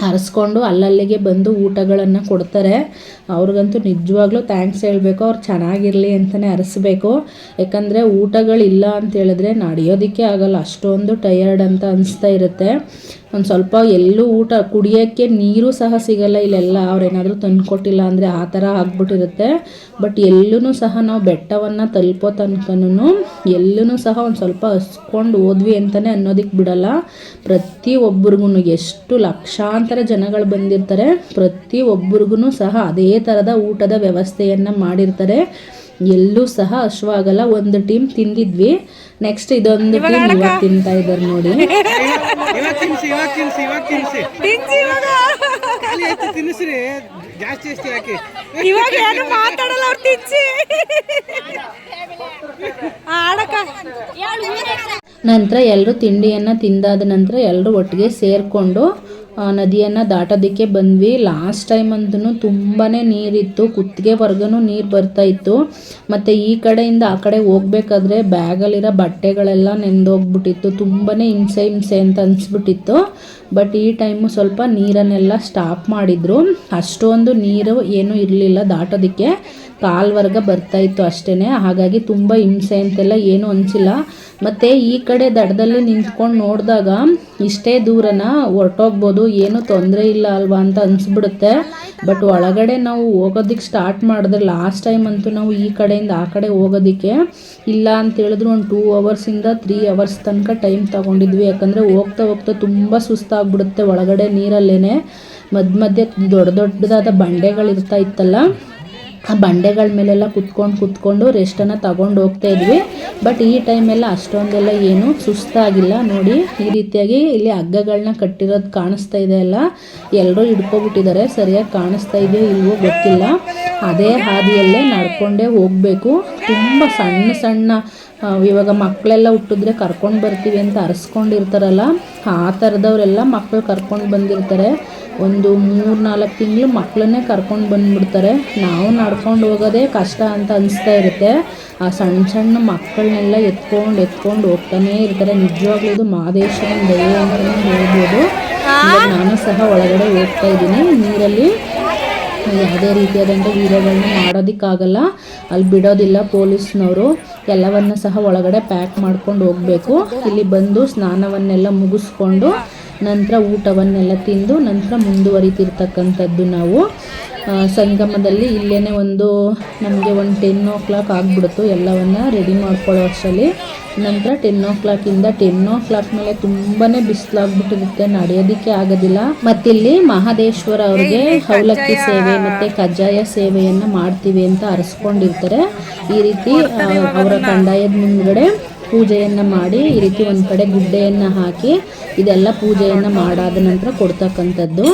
ಹರಿಸ್ಕೊಂಡು ಅಲ್ಲಲ್ಲಿಗೆ ಬಂದು ಊಟಗಳನ್ನು ಕೊಡ್ತಾರೆ. ಅವ್ರಿಗಂತೂ ನಿಜವಾಗ್ಲೂ ಥ್ಯಾಂಕ್ಸ್ ಹೇಳಬೇಕು. ಅವ್ರು ಚೆನ್ನಾಗಿರಲಿ ಅಂತಲೇ ಹರಿಸ್ಬೇಕು ಯಾಕಂದರೆ ಊಟಗಳಿಲ್ಲ ಅಂತ ಹೇಳಿದ್ರೆ ನಡೆಯೋದಕ್ಕೆ ಆಗಲ್ಲ. ಅಷ್ಟೊಂದು ಟಯರ್ಡ್ ಅಂತ ಅನಿಸ್ತಾ ಇರುತ್ತೆ. ಒಂದು ಸ್ವಲ್ಪ ಎಲ್ಲೂ ಊಟ ಕುಡಿಯೋಕ್ಕೆ ನೀರು ಸಹ ಸಿಗಲ್ಲ. ಇಲ್ಲೆಲ್ಲ ಅವ್ರೇನಾದರೂ ತಂದುಕೊಟ್ಟಿಲ್ಲ ಅಂದರೆ ಆ ಥರ ಆಗ್ಬಿಟ್ಟಿರುತ್ತೆ. ಬಟ್ ಎಲ್ಲೂ ಸಹ ನಾವು ಬೆಟ್ಟವನ್ನು ತಲುಪೋ ತನಕನೂ ಎಲ್ಲೂ ಸಹ ಒಂದು ಸ್ವಲ್ಪ ಹಸ್ಕೊಂಡು ಹೋದ್ವಿ ಅಂತಲೇ ಅನ್ನೋದಕ್ಕೆ ಬಿಡಲ್ಲ. ಪ್ರತಿ ಒಬ್ರಿಗೂ ಎಷ್ಟು ಲಕ್ಷಾಂತರ ಜನಗಳು ಬಂದಿರ್ತಾರೆ. ಪ್ರತಿ ಒಬ್ಬರಿಗೂ ಸಹ ಅದೇ ಥರದ ಊಟದ ವ್ಯವಸ್ಥೆಯನ್ನು ಮಾಡಿರ್ತಾರೆ. ಎಲ್ಲೂ ಸಹ ಅಶ್ವಾಗಲ್ಲ ಒಂದು ಟೀಮ್ ತಿಂದಿದ್ವಿ. ನೆಕ್ಸ್ಟ್ ಇದೊಂದು ಟೀಮ್ ಇವಾಗ ತಿಂತಾ ಇದ್ದಾರೆ ನೋಡಿ. ಇವಾಗ ತಿನ್ಸಿ ಇವಾಗ ಇವಾಗ ತಿನ್ಸಿ. ತಿನ್ಸಿ ಇವಾಗ. ಖಾಲಿ ಆಯ್ತು ತಿನ್ನಿಸ್ರಿ. ಜಾಸ್ತಿ ಜಾಸ್ತಿ ಹಾಕಿ. ಇವಾಗ ಏನು ಮಾತಾಡಲ್ಲ ಅವ್ರು ತಿನ್ಸಿ. ಆಡಕ ನಂತರ ಎಲ್ಲರೂ ತಿಂಡಿಯನ್ನು ತಿಂದಾದ ನಂತರ ಎಲ್ಲರೂ ಒಟ್ಟಿಗೆ ಸೇರಿಕೊಂಡು ನದಿಯನ್ನು ದಾಟೋದಕ್ಕೆ ಬಂದ್ವಿ. ಲಾಸ್ಟ್ ಟೈಮ್ ಅಂತೂ ತುಂಬಾ ನೀರಿತ್ತು. ಕುತ್ತಿಗೆವರೆಗೂ ನೀರು ಬರ್ತಾ ಇತ್ತು. ಮತ್ತು ಈ ಕಡೆಯಿಂದ ಆ ಕಡೆ ಹೋಗ್ಬೇಕಾದ್ರೆ ಬ್ಯಾಗಲ್ಲಿರೋ ಬಟ್ಟೆಗಳೆಲ್ಲ ನೆಂದೋಗ್ಬಿಟ್ಟಿತ್ತು. ತುಂಬಾ ಹಿಂಸೆ ಹಿಂಸೆ ಅಂತ ಅನಿಸ್ಬಿಟ್ಟಿತ್ತು. ಬಟ್ ಈ ಟೈಮು ಸ್ವಲ್ಪ ನೀರನ್ನೆಲ್ಲ ಸ್ಟಾಪ್ ಮಾಡಿದರು. ಅಷ್ಟೊಂದು ನೀರು ಏನೂ ಇರಲಿಲ್ಲ ದಾಟೋದಕ್ಕೆ. ಕಾಲ್ವರ್ಗ ಬರ್ತಾ ಇತ್ತು ಅಷ್ಟೇ ಹಾಗಾಗಿ ತುಂಬ ಹಿಂಸೆ ಅಂತೆಲ್ಲ ಏನೂ ಅನಿಸಿಲ್ಲ. ಮತ್ತು ಈ ಕಡೆ ದಡದಲ್ಲಿ ನಿಂತ್ಕೊಂಡು ನೋಡಿದಾಗ ಇಷ್ಟೇ ದೂರನ ಹೊರಟೋಗ್ಬೋದು, ಏನೂ ತೊಂದರೆ ಇಲ್ಲ ಅಲ್ವಾ ಅಂತ ಅನಿಸ್ಬಿಡುತ್ತೆ. ಬಟ್ ಒಳಗಡೆ ನಾವು ಹೋಗೋದಕ್ಕೆ ಸ್ಟಾರ್ಟ್ ಮಾಡಿದ್ರೆ ಲಾಸ್ಟ್ ಟೈಮ್ ಅಂತೂ ನಾವು ಈ ಕಡೆಯಿಂದ ಆ ಕಡೆ ಹೋಗೋದಕ್ಕೆ ಇಲ್ಲ ಅಂತ ಹೇಳಿದ್ರು. ಒಂದು ಟೂ ಅವರ್ಸಿಂದ ತ್ರೀ ಅವರ್ಸ್ ತನಕ ಟೈಮ್ ತಗೊಂಡಿದ್ವಿ. ಯಾಕಂದರೆ ಹೋಗ್ತಾ ಹೋಗ್ತಾ ತುಂಬ ಸುಸ್ತಾಗ್ಬಿಡುತ್ತೆ ಒಳಗಡೆ ನೀರಲ್ಲೇ ಮಧ್ಯ ಮಧ್ಯೆ ದೊಡ್ಡ ದೊಡ್ಡದಾದ ಬಂಡೆಗಳಿರ್ತಾ ಇತ್ತಲ್ಲ ಆ ಬಂಡೆಗಳ ಮೇಲೆಲ್ಲ ಕುತ್ಕೊಂಡು ಕುತ್ಕೊಂಡು ರೆಸ್ಟನ್ನು ತಗೊಂಡು ಹೋಗ್ತಾ ಇದ್ವಿ. ಬಟ್ ಈ ಟೈಮೆಲ್ಲ ಅಷ್ಟೊಂದೆಲ್ಲ ಏನು ಸುಸ್ತಾಗಿಲ್ಲ. ನೋಡಿ, ಈ ರೀತಿಯಾಗಿ ಇಲ್ಲಿ ಹಗ್ಗಗಳನ್ನ ಕಟ್ಟಿರೋದು ಕಾಣಿಸ್ತಾ ಇದೆ ಅಲ್ಲ. ಎಲ್ಲರೂ ಹಿಡ್ಕೊಬಿಟ್ಟಿದ್ದಾರೆ. ಸರಿಯಾಗಿ ಕಾಣಿಸ್ತಾ ಇದೆಯೋ ಇಲ್ವೋ ಗೊತ್ತಿಲ್ಲ. ಅದೇ ಹಾದಿಯಲ್ಲೇ ನಡ್ಕೊಂಡೇ ಹೋಗಬೇಕು. ತುಂಬ ಸಣ್ಣ ಸಣ್ಣ ಇವಾಗ ಮಕ್ಕಳೆಲ್ಲ ಹುಟ್ಟಿದ್ರೆ ಕರ್ಕೊಂಡು ಬರ್ತೀವಿ ಅಂತ ಅರಸ್ಕೊಂಡಿರ್ತಾರಲ್ಲ ಆ ಥರದವರೆಲ್ಲ ಮಕ್ಕಳು ಕರ್ಕೊಂಡು ಬಂದಿರ್ತಾರೆ. ಒಂದು ಮೂರು ನಾಲ್ಕು ತಿಂಗಳು ಮಕ್ಕಳನ್ನೇ ಕರ್ಕೊಂಡು ಬಂದುಬಿಡ್ತಾರೆ. ನಾವು ನಡ್ಕೊಂಡು ಹೋಗೋದೇ ಕಷ್ಟ ಅಂತ ಅನಿಸ್ತಾ ಇರುತ್ತೆ. ಆ ಸಣ್ಣ ಸಣ್ಣ ಮಕ್ಕಳನ್ನೆಲ್ಲ ಎತ್ಕೊಂಡು ಎತ್ಕೊಂಡು ಹೋಗ್ತಾನೇ ಇರ್ತಾರೆ. ನಿಜವಾಗ್ಲೂ ಇದು ಮಹದೇಶ್ವರನ ದಯೆ ಅಂತಲೇ ಹೇಳ್ಬೋದು. ನಾನು ಸಹ ಒಳಗಡೆ ಹೋಗ್ತಾ ಇದ್ದೀನಿ. ನೀರಲ್ಲಿ ಯಾವುದೇ ರೀತಿಯಾದಂಥ ವೀಡಿಯೋಗಳನ್ನ ಮಾಡೋದಕ್ಕಾಗಲ್ಲ. ಅಲ್ಲಿ ಬಿಡೋದಿಲ್ಲ ಪೊಲೀಸ್ನವರು. ಎಲ್ಲವನ್ನು ಸಹ ಒಳಗಡೆ ಪ್ಯಾಕ್ ಮಾಡ್ಕೊಂಡು ಹೋಗಬೇಕು. ಇಲ್ಲಿ ಬಂದು ಸ್ನಾನವನ್ನೆಲ್ಲ ಮುಗಿಸ್ಕೊಂಡು ನಂತರ ಊಟವನ್ನೆಲ್ಲ ತಿಂದು ನಂತರ ಮುಂದುವರಿತಿರ್ತಕ್ಕಂಥದ್ದು ನಾವು. ಸಂಗಮದಲ್ಲಿ ಇಲ್ಲೇ ಒಂದು ನಮಗೆ ಒಂದು ಟೆನ್ ಓ ಕ್ಲಾಕ್ ಆಗಿಬಿಡ್ತು ಎಲ್ಲವನ್ನು ರೆಡಿ ಮಾಡ್ಕೊಳ್ಳೋ ಅಷ್ಟರಲ್ಲಿ. ನಂತರ ಟೆನ್ ಓ ಕ್ಲಾಕಿಂದ ಟೆನ್ ಓ ಕ್ಲಾಕ್ ಮೇಲೆ ತುಂಬಾ ಬಿಸಿಲಾಗ್ಬಿಟ್ಟಿರುತ್ತೆ ನಡೆಯೋದಕ್ಕೆ ಆಗೋದಿಲ್ಲ. ಮತ್ತಿಲ್ಲಿ ಮಹದೇಶ್ವರ ಅವ್ರಿಗೆ ಅವಲಕ್ಕಿ ಸೇವೆ ಮತ್ತು ಕಜ್ಜಾಯ ಸೇವೆಯನ್ನು ಮಾಡ್ತೀವಿ ಅಂತ ಅರಸ್ಕೊಂಡಿರ್ತಾರೆ. ಈ ರೀತಿ ಅವರ ಕಂದಾಯದ ಮುಂದ್ಗಡೆ ಪೂಜೆಯನ್ನು ಮಾಡಿ ಈ ರೀತಿ ಒಂದು ಕಡೆ ಗುಡ್ಡೆಯನ್ನು ಹಾಕಿ ಇದೆಲ್ಲ ಪೂಜೆಯನ್ನು ಮಾಡಾದ ನಂತರ ಕೊಡ್ತಕ್ಕಂಥದ್ದು.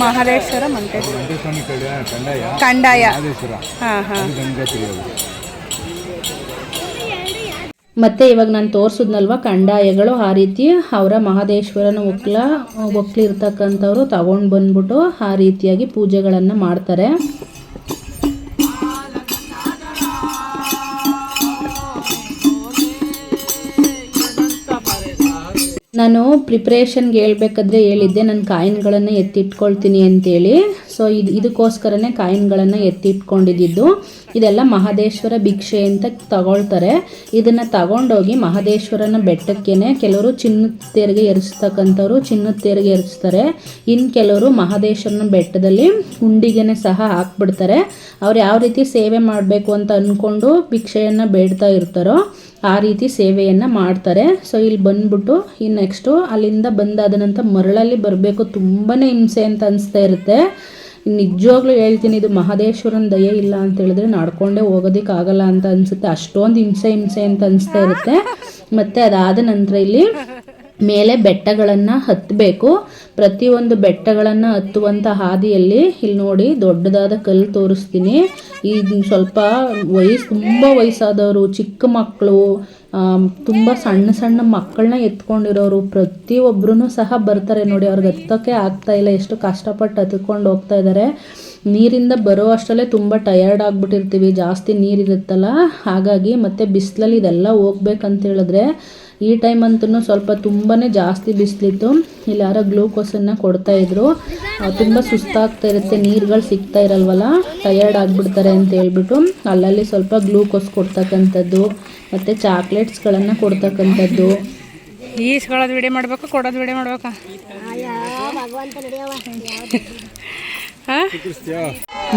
ಮಹದೇಶ್ವರ ಮಂಟೇಶ್ವರ ಕಂದಾಯ ಕಂದಾಯ ಮಹದೇಶ್ವರ. ಹಾ ಹಾ. ಅದು ಗಂಗಾ ತಿಳಿಯೋದು ಮತ್ತೆ ಇವಾಗ ನಾನು ತೋರಿಸಿದ್ನಲ್ವ ಕಂಡಾಯಗಳು ಆ ರೀತಿ ಅವರ ಮಹದೇಶ್ವರನ ಒಕ್ಲ ಒಕ್ಲಿರ್ತಕ್ಕಂಥವ್ರು ತಗೊಂಡು ಬಂದ್ಬಿಟ್ಟು ಆ ರೀತಿಯಾಗಿ ಪೂಜೆಗಳನ್ನು ಮಾಡ್ತಾರೆ. ನಾನು ಪ್ರಿಪ್ರೇಷನ್ಗೆ ಹೇಳ್ಬೇಕಾದ್ರೆ ಹೇಳಿದ್ದೆ. ನಾನು ಕಾಯಿನ್ಗಳನ್ನು ಎತ್ತಿಟ್ಕೊಳ್ತೀನಿ ಅಂತೇಳಿ. ಸೊ ಇದು ಇದಕ್ಕೋಸ್ಕರನೇ ಕಾಯಿನ್ಗಳನ್ನು ಎತ್ತಿಟ್ಕೊಂಡಿದ್ದು. ಇದೆಲ್ಲ ಮಹದೇಶ್ವರ ಭಿಕ್ಷೆ ಅಂತ ತಗೊಳ್ತಾರೆ. ಇದನ್ನು ತಗೊಂಡೋಗಿ ಮಹದೇಶ್ವರನ ಬೆಟ್ಟಕ್ಕೇನೆ ಕೆಲವರು ಚಿನ್ನದ ತೇರಿಗೆ ಎರಸ್ತಕ್ಕಂಥವ್ರು ಚಿನ್ನದ ತೇರಿಗೆ ಎರಿಸ್ತಾರೆ ಇನ್ನು ಕೆಲವರು ಮಹದೇಶ್ವರನ ಬೆಟ್ಟದಲ್ಲಿ ಹುಂಡಿಗೆನೆ ಸಹ ಹಾಕ್ಬಿಡ್ತಾರೆ. ಅವ್ರು ಯಾವ ರೀತಿ ಸೇವೆ ಮಾಡಬೇಕು ಅಂತ ಅಂದ್ಕೊಂಡು ಭಿಕ್ಷೆಯನ್ನು ಬೇಡ್ತಾ ಇರ್ತಾರೋ ಆ ರೀತಿ ಸೇವೆಯನ್ನು ಮಾಡ್ತಾರೆ. ಸೊ ಇಲ್ಲಿ ಬಂದ್ಬಿಟ್ಟು ಇನ್ನು ನೆಕ್ಸ್ಟು ಅಲ್ಲಿಂದ ಬಂದಾದ ನಂತರ ಮರಳಲ್ಲಿ ಬರಬೇಕು ತುಂಬಾ ಹಿಂಸೆ ಅಂತ ಅನಿಸ್ತಾ ಇರುತ್ತೆ. ನಿಜವಾಗ್ಲೂ ಹೇಳ್ತೀನಿ, ಇದು ಮಹದೇಶ್ವರನ ದಯೆ ಇಲ್ಲ ಅಂತ ಹೇಳಿದ್ರೆ ನಡ್ಕೊಂಡೇ ಹೋಗೋದಕ್ಕಾಗಲ್ಲ ಅಂತ ಅನಿಸುತ್ತೆ. ಅಷ್ಟೊಂದು ಹಿಂಸೆ ಹಿಂಸೆ ಅಂತ ಅನಿಸ್ತಾ ಇರುತ್ತೆ. ಮತ್ತೆ ಅದಾದ ನಂತರ ಇಲ್ಲಿ ಮೇಲೆ ಬೆಟ್ಟಗಳನ್ನು ಹತ್ತಬೇಕು ಪ್ರತಿಯೊಂದು ಬೆಟ್ಟಗಳನ್ನು ಹತ್ತುವಂಥ ಹಾದಿಯಲ್ಲಿ ಇಲ್ಲಿ ನೋಡಿ ದೊಡ್ಡದಾದ ಕಲ್ಲು ತೋರಿಸ್ತೀನಿ. ಈ ಸ್ವಲ್ಪ ವಯಸ್ಸು, ತುಂಬ ವಯಸ್ಸಾದವರು, ಚಿಕ್ಕ ಮಕ್ಕಳು ತುಂಬ ಸಣ್ಣ ಸಣ್ಣ ಮಕ್ಕಳನ್ನ ಎತ್ಕೊಂಡಿರೋರು ಪ್ರತಿಯೊಬ್ಬರೂ ಸಹ ಬರ್ತಾರೆ ನೋಡಿ, ಅವ್ರಿಗೆ ಹತ್ತೋಕ್ಕೆ ಆಗ್ತಾ ಇಲ್ಲ, ಎಷ್ಟು ಕಷ್ಟಪಟ್ಟು ಹತ್ಕೊಂಡು ಹೋಗ್ತಾ ಇದ್ದಾರೆ ನೀರಿಂದ ಬರೋ ಅಷ್ಟರಲ್ಲೇ ತುಂಬ ಟಯರ್ಡ್ ಆಗಿಬಿಟ್ಟಿರ್ತೀವಿ ಜಾಸ್ತಿ ನೀರಿರುತ್ತಲ್ಲ ಹಾಗಾಗಿ ಮತ್ತು ಬಿಸಿಲಲ್ಲಿ ಇದೆಲ್ಲ ಹೋಗ್ಬೇಕಂತ ಹೇಳಿದ್ರೆ ಈ ಟೈಮ್ ಅಂತೂ ಸ್ವಲ್ಪ ತುಂಬಾ ಜಾಸ್ತಿ ಬಿಸಿಲಿತ್ತು. ಇಲ್ಲಿ ಯಾರೋ ಗ್ಲೂಕೋಸನ್ನು ಕೊಡ್ತಾಯಿದ್ರು ತುಂಬ ಸುಸ್ತಾಗ್ತಾ ಇರುತ್ತೆ ನೀರುಗಳು ಸಿಗ್ತಾ ಇರಲ್ವಲ್ಲ ಟಯರ್ಡ್ ಆಗಿಬಿಡ್ತಾರೆ ಅಂತ ಹೇಳ್ಬಿಟ್ಟು ಅಲ್ಲಲ್ಲಿ ಸ್ವಲ್ಪ ಗ್ಲೂಕೋಸ್ ಕೊಡ್ತಕ್ಕಂಥದ್ದು ಮತ್ತು ಚಾಕ್ಲೇಟ್ಸ್ಗಳನ್ನು ಕೊಡ್ತಕ್ಕಂಥದ್ದು. ಈಸ್ಕೊಳ್ಳೋದು ವಿಡಿಯೋ ಮಾಡಬೇಕು ಕೊಡೋದು ವಿಡಿಯೋ ಮಾಡ್ಬೇಕಾ?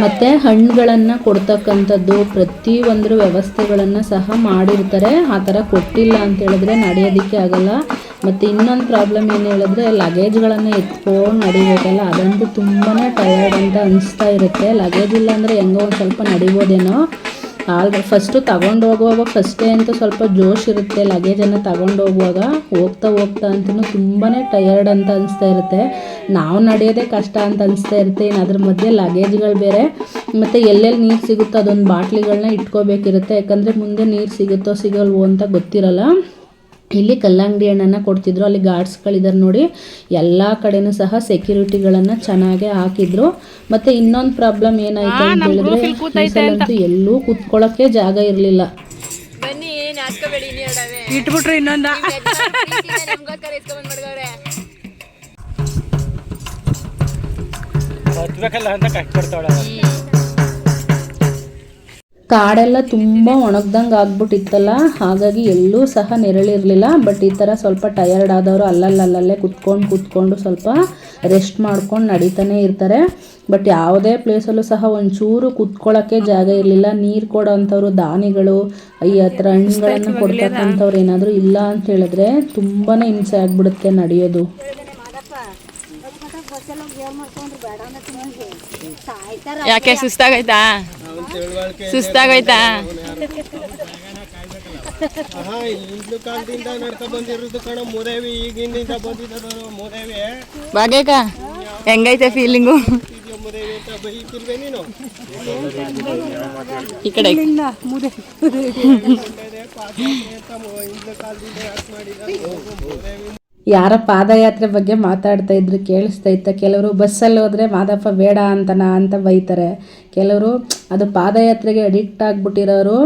ಮತ್ತು ಹಣ್ಣುಗಳನ್ನು ಕೊಡ್ತಕ್ಕಂಥದ್ದು ಪ್ರತಿಯೊಂದರ ವ್ಯವಸ್ಥೆಗಳನ್ನು ಸಹ ಮಾಡಿರ್ತಾರೆ. ಆ ಥರ ಕೊಟ್ಟಿಲ್ಲ ಅಂತ ಹೇಳಿದ್ರೆ ನಡೆಯೋದಿಕ್ಕೆ ಆಗಲ್ಲ. ಮತ್ತು ಇನ್ನೊಂದು ಪ್ರಾಬ್ಲಮ್ ಏನು ಹೇಳಿದ್ರೆ ಲಗೇಜ್ಗಳನ್ನು ಎತ್ಕೊಂಡು ನಡಿಬೇಕಲ್ಲ, ಅದಂತೂ ತುಂಬಾ ಟಯರ್ಡ್ ಅಂತ ಅನಿಸ್ತಾ ಇರುತ್ತೆ. ಲಗೇಜ್ ಇಲ್ಲ ಅಂದರೆ ಹೆಂಗೋ ಒಂದು ಸ್ವಲ್ಪ ನಡಿಬೋದೇನೋ. ಆಲ್ ಫಸ್ಟು ತಗೊಂಡು ಹೋಗುವಾಗ ಫಸ್ಟೇ ಅಂತ ಸ್ವಲ್ಪ ಜೋಶ್ ಇರುತ್ತೆ ಲಗೇಜನ್ನು ತಗೊಂಡು ಹೋಗುವಾಗ ಹೋಗ್ತಾ ಹೋಗ್ತಾ ಅಂತೂ ತುಂಬಾ ಟಯರ್ಡ್ ಅಂತ ಅನಿಸ್ತಾ ಇರುತ್ತೆ. ನಾವು ನಡೆಯೋದೇ ಕಷ್ಟ ಅಂತ ಅನಿಸ್ತಾ ಇರುತ್ತೆ ಇನ್ನು ಅದ್ರ ಮಧ್ಯೆ ಲಗೇಜ್ಗಳು ಬೇರೆ, ಮತ್ತು ಎಲ್ಲೆಲ್ಲಿ ನೀರು ಸಿಗುತ್ತೋ ಅದೊಂದು ಬಾಟ್ಲಿಗಳನ್ನ ಇಟ್ಕೋಬೇಕಿರುತ್ತೆ, ಯಾಕಂದರೆ ಮುಂದೆ ನೀರು ಸಿಗುತ್ತೋ ಸಿಗಲ್ವೋ ಅಂತ ಗೊತ್ತಿರಲ್ಲ. ಇಲ್ಲಿ ಕಲ್ಲಂಗಡಿ ಹಣ್ಣನ್ನು ಕೊಡ್ತಿದ್ರು. ಅಲ್ಲಿ ಗಾರ್ಡ್ಸ್ಗಳಿದ್ದಾರೆ ನೋಡಿ. ಎಲ್ಲ ಕಡೆನೂ ಸಹ ಸೆಕ್ಯೂರಿಟಿಗಳನ್ನು ಚೆನ್ನಾಗೇ ಹಾಕಿದ್ರು. ಮತ್ತು ಇನ್ನೊಂದು ಪ್ರಾಬ್ಲಮ್ ಏನಾಯ್ತು ಅಂತ ಹೇಳಿದ್ರೆ ಎಲ್ಲೂ ಕುತ್ಕೊಳ್ಳೋಕ್ಕೆ ಜಾಗ ಇರಲಿಲ್ಲ. ಇಟ್ಬಿಟ್ರೆ ಇನ್ನೊಂದ. ಅಂತ ಕಾಡೆಲ್ಲ ತುಂಬ ಒಣಗ್ದಂಗೆ ಆಗ್ಬಿಟ್ಟಿತ್ತಲ್ಲ ಹಾಗಾಗಿ ಎಲ್ಲೂ ಸಹ ನೆರಳಿರಲಿಲ್ಲ ಬಟ್ ಈ ಥರ ಸ್ವಲ್ಪ ಟಯರ್ಡ್ ಆದವರು ಅಲ್ಲಲ್ಲಲ್ಲೇ ಕುತ್ಕೊಂಡು ಕುತ್ಕೊಂಡು ಸ್ವಲ್ಪ ರೆಸ್ಟ್ ಮಾಡ್ಕೊಂಡು ನಡೀತಾನೆ ಇರ್ತಾರೆ ಬಟ್ ಯಾವುದೇ ಪ್ಲೇಸಲ್ಲೂ ಸಹ ಒಂಚೂರು ಕುತ್ಕೊಳ್ಳೋಕ್ಕೆ ಜಾಗ ಇರಲಿಲ್ಲ ನೀರು ಕೊಡೋ ಅಂಥವ್ರು ದಾನಿಗಳು ಈ ಹತ್ರ ಹಣ್ಣುಗಳನ್ನು ಕೊಡ್ತಕ್ಕಂಥವ್ರು ಏನಾದರೂ ಇಲ್ಲ ಅಂತ ಹೇಳಿದ್ರೆ ತುಂಬಾ ಹಿಂಸೆ ಆಗ್ಬಿಡುತ್ತೆ ನಡೆಯೋದು ಯಾಕೆ ಸುಸ್ತಾಗೈತಾ ಸುಸ್ತಾಗೈತಾ ಹಾ ಹಿಂದ್ಲು ಕಾಲದಿಂದ ನಡ್ಕೊ ಬಂದಿರೋದು ಕಣ ಮೋದೇವಿ ಈಗಿನಿಂದ ಬಂದಿದ್ರು ಮೋದೇವಿ. ಬಾಗೇಕ ಹೆಂಗೈತೆ ಫೀಲಿಂಗು ಮೋದೇವಿ ಅಂತ ಬೈತಿಲ್ವೇ ನೀನು? ಈ ಕಡೆ. ಹಿಂದ್ಲು ಕಾಲದಿಂದ ಯಾಕೆ ಮಾಡಿದ? ಮೋದೇವಿ ಯಾರ ಪಾದಯಾತ್ರೆ ಬಗ್ಗೆ ಮಾತಾಡ್ತಾ ಇದ್ರು ಕೇಳಿಸ್ತಾ ಇತ್ತು. ಕೆಲವರು ಬಸ್ಸಲ್ಲಿ ಹೋದ್ರೆ, ಮಾದಪ್ಪ, ಬೇಡ ಅಂತನಾ ಅಂತ ಬೈತಾರೆ. ಕೆಲವರು ಅದು ಪಾದಯಾತ್ರೆಗೆ ಅಡಿಕ್ಟ್ ಆಗಿಬಿಟ್ಟಿರೋರು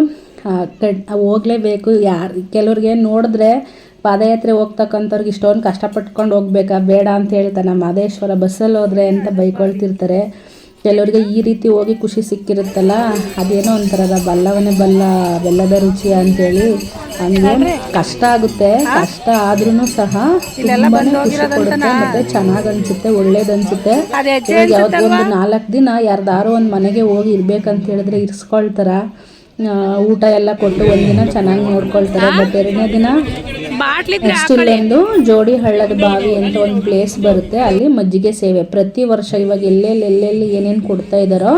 ಹೋಗಲೇಬೇಕು. ಯಾರು, ಕೆಲವ್ರಿಗೆ ನೋಡಿದ್ರೆ ಪಾದಯಾತ್ರೆ ಹೋಗ್ತಕ್ಕಂಥವ್ರಿಗೆ ಇಷ್ಟೊಂದು ಕಷ್ಟಪಟ್ಕೊಂಡು ಹೋಗ್ಬೇಕಾ? ಬೇಡ ಅಂತ ಹೇಳ್ತಾನೆ ಮಾದೇಶ್ವರ ಬಸ್ಸಲ್ಲಿ ಹೋದ್ರೆ ಅಂತ ಬೈಕೊಳ್ತಿರ್ತಾರೆ. ಕೆಲವರಿಗೆ ಈ ರೀತಿ ಹೋಗಿ ಖುಷಿ ಸಿಕ್ಕಿರುತ್ತಲ್ಲ ಅದೇನೋ ಒಂಥರದ ಬಲ್ಲವನೇ ಬಲ್ಲ ಬೆಲ್ಲದ ರುಚಿ ಅಂತೇಳಿ ಹಂಗೆ ಕಷ್ಟ ಆಗುತ್ತೆ. ಕಷ್ಟ ಆದ್ರೂ ಸಹ ತುಂಬಾನೇ ಖುಷಿ ಕೊಡುತ್ತೆ ಮತ್ತೆ ಚೆನ್ನಾಗ್ ಅನ್ಸುತ್ತೆ ಒಳ್ಳೇದ್ ಅನ್ಸುತ್ತೆ ಒಂದು ನಾಲ್ಕು ದಿನ ಯಾರ್ದಾರು ಒಂದ್ ಮನೆಗೆ ಹೋಗಿ ಇರ್ಬೇಕಂತ ಹೇಳಿದ್ರೆ ಇರ್ಸ್ಕೊಳ್ತಾರ. ಊಟ ಎಲ್ಲ ಕೊಟ್ಟು ಒಂದಿನ ಚೆನ್ನಾಗಿ ನೋಡ್ಕೊಳ್ತಾರೆ. ಬಟ್ ಎರಡನೇ ದಿನ ನೆಕ್ಸ್ಟ್ ಇಲ್ಲೊಂದು ಜೋಡಿ ಹಳ್ಳದ ಬಾವಿ ಅಂತ ಒಂದು ಪ್ಲೇಸ್ ಬರುತ್ತೆ. ಅಲ್ಲಿ ಮಜ್ಜಿಗೆ ಸೇವೆ. ಪ್ರತಿ ವರ್ಷ ಇವಾಗ ಎಲ್ಲೆಲ್ಲಿ ಎಲ್ಲೆಲ್ಲಿ ಏನೇನು ಕೊಡ್ತಾ ಇದ್ದಾರೋ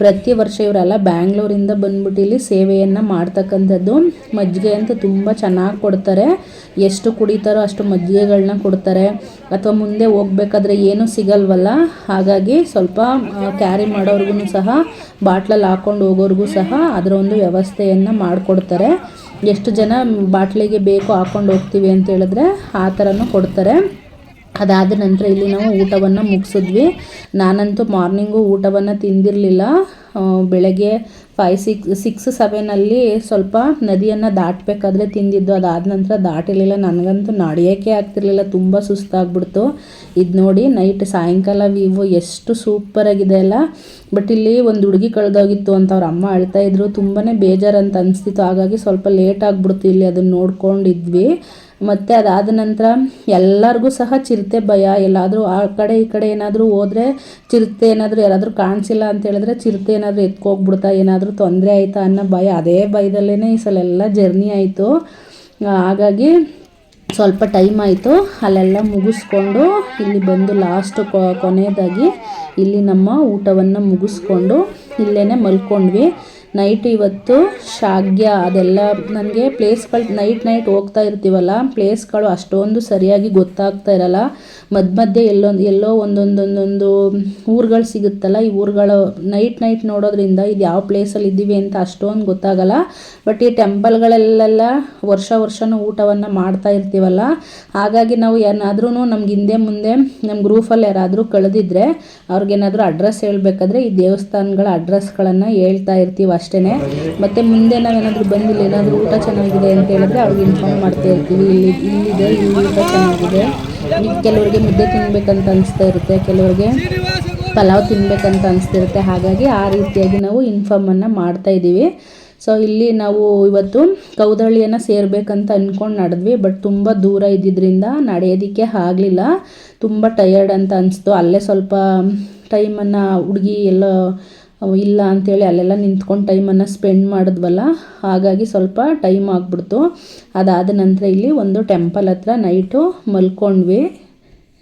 ಪ್ರತಿ ವರ್ಷ ಇವರೆಲ್ಲ ಬ್ಯಾಂಗ್ಳೂರಿಂದ ಬಂದ್ಬಿಟ್ಟು ಇಲ್ಲಿ ಸೇವೆಯನ್ನು ಮಾಡ್ತಕ್ಕಂಥದ್ದು ಮಜ್ಜಿಗೆ ಅಂತ ತುಂಬ ಚೆನ್ನಾಗಿ ಕೊಡ್ತಾರೆ. ಎಷ್ಟು ಕುಡಿತಾರೋ ಅಷ್ಟು ಮಜ್ಜಿಗೆಗಳನ್ನ ಕೊಡ್ತಾರೆ. ಅಥವಾ ಮುಂದೆ ಹೋಗ್ಬೇಕಾದ್ರೆ ಏನೂ ಸಿಗಲ್ವಲ್ಲ? ಹಾಗಾಗಿ ಸ್ವಲ್ಪ ಕ್ಯಾರಿ ಮಾಡೋರ್ಗು ಸಹ, ಬಾಟ್ಲಲ್ಲಿ ಹಾಕ್ಕೊಂಡು ಹೋಗೋರ್ಗೂ ಸಹ ಅದರ ಒಂದು ವ್ಯವಸ್ಥೆಯನ್ನು ಮಾಡಿಕೊಡ್ತಾರೆ. ಎಷ್ಟು ಜನ ಬಾಟ್ಲಿಗೆ ಬೇಕು ಹಾಕ್ಕೊಂಡು ಹೋಗ್ತೀವಿ ಅಂತ ಹೇಳಿದ್ರೆ ಆ ಥರನೂ ಕೊಡ್ತಾರೆ. ಅದಾದ ನಂತರ ಇಲ್ಲಿ ನಾವು ಊಟವನ್ನು ಮುಗಿಸಿದ್ವಿ. ನಾನಂತೂ ಮಾರ್ನಿಂಗು ಊಟವನ್ನು ತಿಂದಿರಲಿಲ್ಲ. ಬೆಳಗ್ಗೆ ಫೈ ಸಿಕ್ಸ್ ಸಿಕ್ಸ್ ಸೆವೆನಲ್ಲಿ ಸ್ವಲ್ಪ ನದಿಯನ್ನು ದಾಟಬೇಕಾದ್ರೆ ತಿಂದಿದ್ದು. ಅದಾದ ನಂತರ ದಾಟಿರಲಿಲ್ಲ. ನನಗಂತೂ ನಡೆಯೋಕ್ಕೆ ಆಗ್ತಿರ್ಲಿಲ್ಲ. ತುಂಬ ಸುಸ್ತಾಗ್ಬಿಡ್ತು. ಇದು ನೋಡಿ ನೈಟ್ ಸಾಯಂಕಾಲ ವಿವೋ ಎಷ್ಟು ಸೂಪರಾಗಿದೆ ಅಲ್ಲ. ಬಟ್ ಇಲ್ಲಿ ಒಂದು ಹುಡುಗಿ ಕಳೆದೋಗಿತ್ತು ಅಂತ ಅವ್ರ ಅಮ್ಮ ಅಳ್ತಾ ಇದ್ರು. ತುಂಬಾ ಬೇಜಾರಂತ ಅನಿಸ್ತಿತ್ತು. ಹಾಗಾಗಿ ಸ್ವಲ್ಪ ಲೇಟ್ ಆಗಿಬಿಡ್ತು ಇಲ್ಲಿ ಅದನ್ನು ನೋಡ್ಕೊಂಡಿದ್ವಿ. ಮತ್ತು ಅದಾದ ನಂತರ ಎಲ್ಲರಿಗೂ ಸಹ ಚಿರತೆ ಭಯ. ಎಲ್ಲಾದರೂ ಆ ಕಡೆ ಈ ಕಡೆ ಏನಾದರೂ ಹೋದರೆ ಚಿರತೆ ಏನಾದರೂ ಯಾರಾದರೂ ಕಾಣಿಸಿಲ್ಲ ಅಂತ ಹೇಳಿದ್ರೆ ಚಿರತೆ ಏನಾದರೂ ಎತ್ಕೋಗ್ಬಿಡ್ತಾ ಏನಾದರೂ ತೊಂದರೆ ಆಯಿತಾ ಅನ್ನೋ ಭಯ ಅದೇ ಭಯದಲ್ಲೇ ಈ ಸಲ ಎಲ್ಲ ಜರ್ನಿ ಆಯಿತು. ಹಾಗಾಗಿ ಸ್ವಲ್ಪ ಟೈಮ್ ಆಯಿತು. ಅಲ್ಲೆಲ್ಲ ಮುಗಿಸ್ಕೊಂಡು ಇಲ್ಲಿ ಬಂದು ಲಾಸ್ಟ್ ಕೊನೆಯದಾಗಿ ಇಲ್ಲಿ ನಮ್ಮ ಊಟವನ್ನು ಮುಗಿಸ್ಕೊಂಡು ಇಲ್ಲೇ ಮಲ್ಕೊಂಡ್ವಿ. ನೈಟ್ ಇವತ್ತು ಶಾಗ್ಯ, ಅದೆಲ್ಲ ನನಗೆ ಪ್ಲೇಸ್ಗಳು ನೈಟ್ ನೈಟ್ ಹೋಗ್ತಾ ಇರ್ತೀವಲ್ಲ ಪ್ಲೇಸ್ಗಳು ಅಷ್ಟೊಂದು ಸರಿಯಾಗಿ ಗೊತ್ತಾಗ್ತಾ ಇರಲ್ಲ. ಮಧ್ಯ ಮಧ್ಯೆ ಎಲ್ಲೊಂದು, ಎಲ್ಲೋ ಒಂದೊಂದೊಂದೊಂದು ಊರುಗಳು ಸಿಗುತ್ತಲ್ಲ, ಈ ಊರುಗಳು ನೈಟ್ ನೈಟ್ ನೋಡೋದ್ರಿಂದ ಇದು ಯಾವ ಪ್ಲೇಸಲ್ಲಿ ಇದ್ದೀವಿ ಅಂತ ಅಷ್ಟೊಂದು ಗೊತ್ತಾಗಲ್ಲ. ಬಟ್ ಈ ಟೆಂಪಲ್ಗಳಲ್ಲೆಲ್ಲ ವರ್ಷ ವರ್ಷನೂ ಊಟವನ್ನು ಮಾಡ್ತಾ ಇರ್ತೀವಲ್ಲ. ಹಾಗಾಗಿ ನಾವು ಏನಾದ್ರೂ ನಮ್ಗೆ ಹಿಂದೆ ಮುಂದೆ ನಮ್ಮ ಗ್ರೂಫಲ್ಲಿ ಯಾರಾದರೂ ಕಳೆದಿದ್ರೆ ಅವ್ರಿಗೇನಾದರೂ ಅಡ್ರೆಸ್ ಹೇಳಬೇಕಾದ್ರೆ ಈ ದೇವಸ್ಥಾನಗಳ ಅಡ್ರೆಸ್ಗಳನ್ನು ಹೇಳ್ತಾ ಇರ್ತೀವಿ ಅಷ್ಟೇ ಮತ್ತು ಮುಂದೆ ನಾವೇನಾದರೂ ಬಂದಿಲ್ಲ, ಏನಾದರೂ ಊಟ ಚೆನ್ನಾಗಿದೆ ಅಂತ ಹೇಳಿದ್ರೆ ಅವ್ರಿಗೆ ಇನ್ಫಾರ್ಮ್ ಮಾಡ್ತಾ ಇರ್ತೀವಿ. ಇಲ್ಲಿ, ಇಲ್ಲಿದೆ, ಇಲ್ಲಿ ಊಟ ಚೆನ್ನಾಗಿದೆ. ಈಗ ಕೆಲವರಿಗೆ ಮುದ್ದೆ ತಿನ್ನಬೇಕಂತ ಅನಿಸ್ತಾ ಇರುತ್ತೆ, ಕೆಲವರಿಗೆ ಪಲಾವ್ ತಿನ್ನಬೇಕಂತ ಅನಿಸ್ತಿರುತ್ತೆ ಹಾಗಾಗಿ ಆ ರೀತಿಯಾಗಿ ನಾವು ಇನ್ಫಾರ್ಮನ್ನು ಮಾಡ್ತಾ ಇದ್ದೀವಿ. ಸೊ ಇಲ್ಲಿ ನಾವು ಇವತ್ತು ಕೌದಳ್ಳಿಯನ್ನು ಸೇರಬೇಕಂತ ಅಂದ್ಕೊಂಡು ನಡೆದ್ವಿ ಬಟ್ ತುಂಬ ದೂರ ಇದ್ದಿದ್ದರಿಂದ ನಡೆಯೋದಕ್ಕೆ ಆಗಲಿಲ್ಲ. ತುಂಬ ಟಯರ್ಡ್ ಅಂತ ಅನಿಸ್ತು. ಅಲ್ಲೇ ಸ್ವಲ್ಪ ಟೈಮನ್ನು ಹುಡುಗಿ ಎಲ್ಲ ಇಲ್ಲ ಅಂಥೇಳಿ ಅಲ್ಲೆಲ್ಲ ನಿಂತ್ಕೊಂಡು ಟೈಮನ್ನು ಸ್ಪೆಂಡ್ ಮಾಡಿದ್ವಲ್ಲ? ಹಾಗಾಗಿ ಸ್ವಲ್ಪ ಟೈಮ್ ಆಗಿಬಿಡ್ತು. ಅದಾದ ನಂತರ ಇಲ್ಲಿ ಒಂದು ಟೆಂಪಲ್ ಹತ್ರ ನೈಟು ಮಲ್ಕೊಂಡ್ವಿ.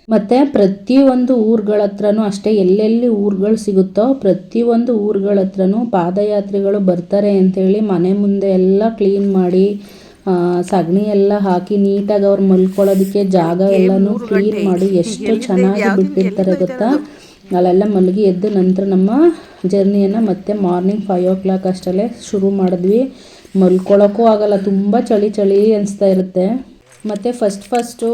ಮತ್ತು ಪ್ರತಿಯೊಂದು ಊರುಗಳ ಹತ್ರನೂ ಅಷ್ಟೇ ಎಲ್ಲೆಲ್ಲಿ ಊರುಗಳು ಸಿಗುತ್ತೋ ಪ್ರತಿಯೊಂದು ಊರುಗಳ ಹತ್ರನೂ ಪಾದಯಾತ್ರಿಗಳು ಬರ್ತಾರೆ ಅಂಥೇಳಿ ಮನೆ ಮುಂದೆ ಎಲ್ಲ ಕ್ಲೀನ್ ಮಾಡಿ ಸಗಣಿ ಎಲ್ಲ ಹಾಕಿ ನೀಟಾಗಿ ಅವ್ರು ಮಲ್ಕೊಳ್ಳೋದಕ್ಕೆ ಜಾಗ ಎಲ್ಲನೂ ಕ್ಲೀನ್ ಮಾಡಿ ಎಷ್ಟು ಚೆನ್ನಾಗಿ ಬಿಟ್ಟಿರ್ತಾರೆ ಗೊತ್ತಾ? ಅಲ್ಲೆಲ್ಲ ಮಲಗಿ ಎದ್ದು ನಂತರ ನಮ್ಮ ಜರ್ನಿಯನ್ನು ಮತ್ತೆ ಮಾರ್ನಿಂಗ್ ಫೈವ್ ಓ ಕ್ಲಾಕ್ ಅಷ್ಟಲ್ಲೇ ಶುರು ಮಾಡಿದ್ವಿ. ಮಲ್ಕೊಳ್ಳೋಕ್ಕೂ ಆಗಲ್ಲ, ತುಂಬ ಚಳಿ ಚಳಿ ಅನಿಸ್ತಾ ಇರುತ್ತೆ. ಮತ್ತು ಫಸ್ಟ್ ಫಸ್ಟು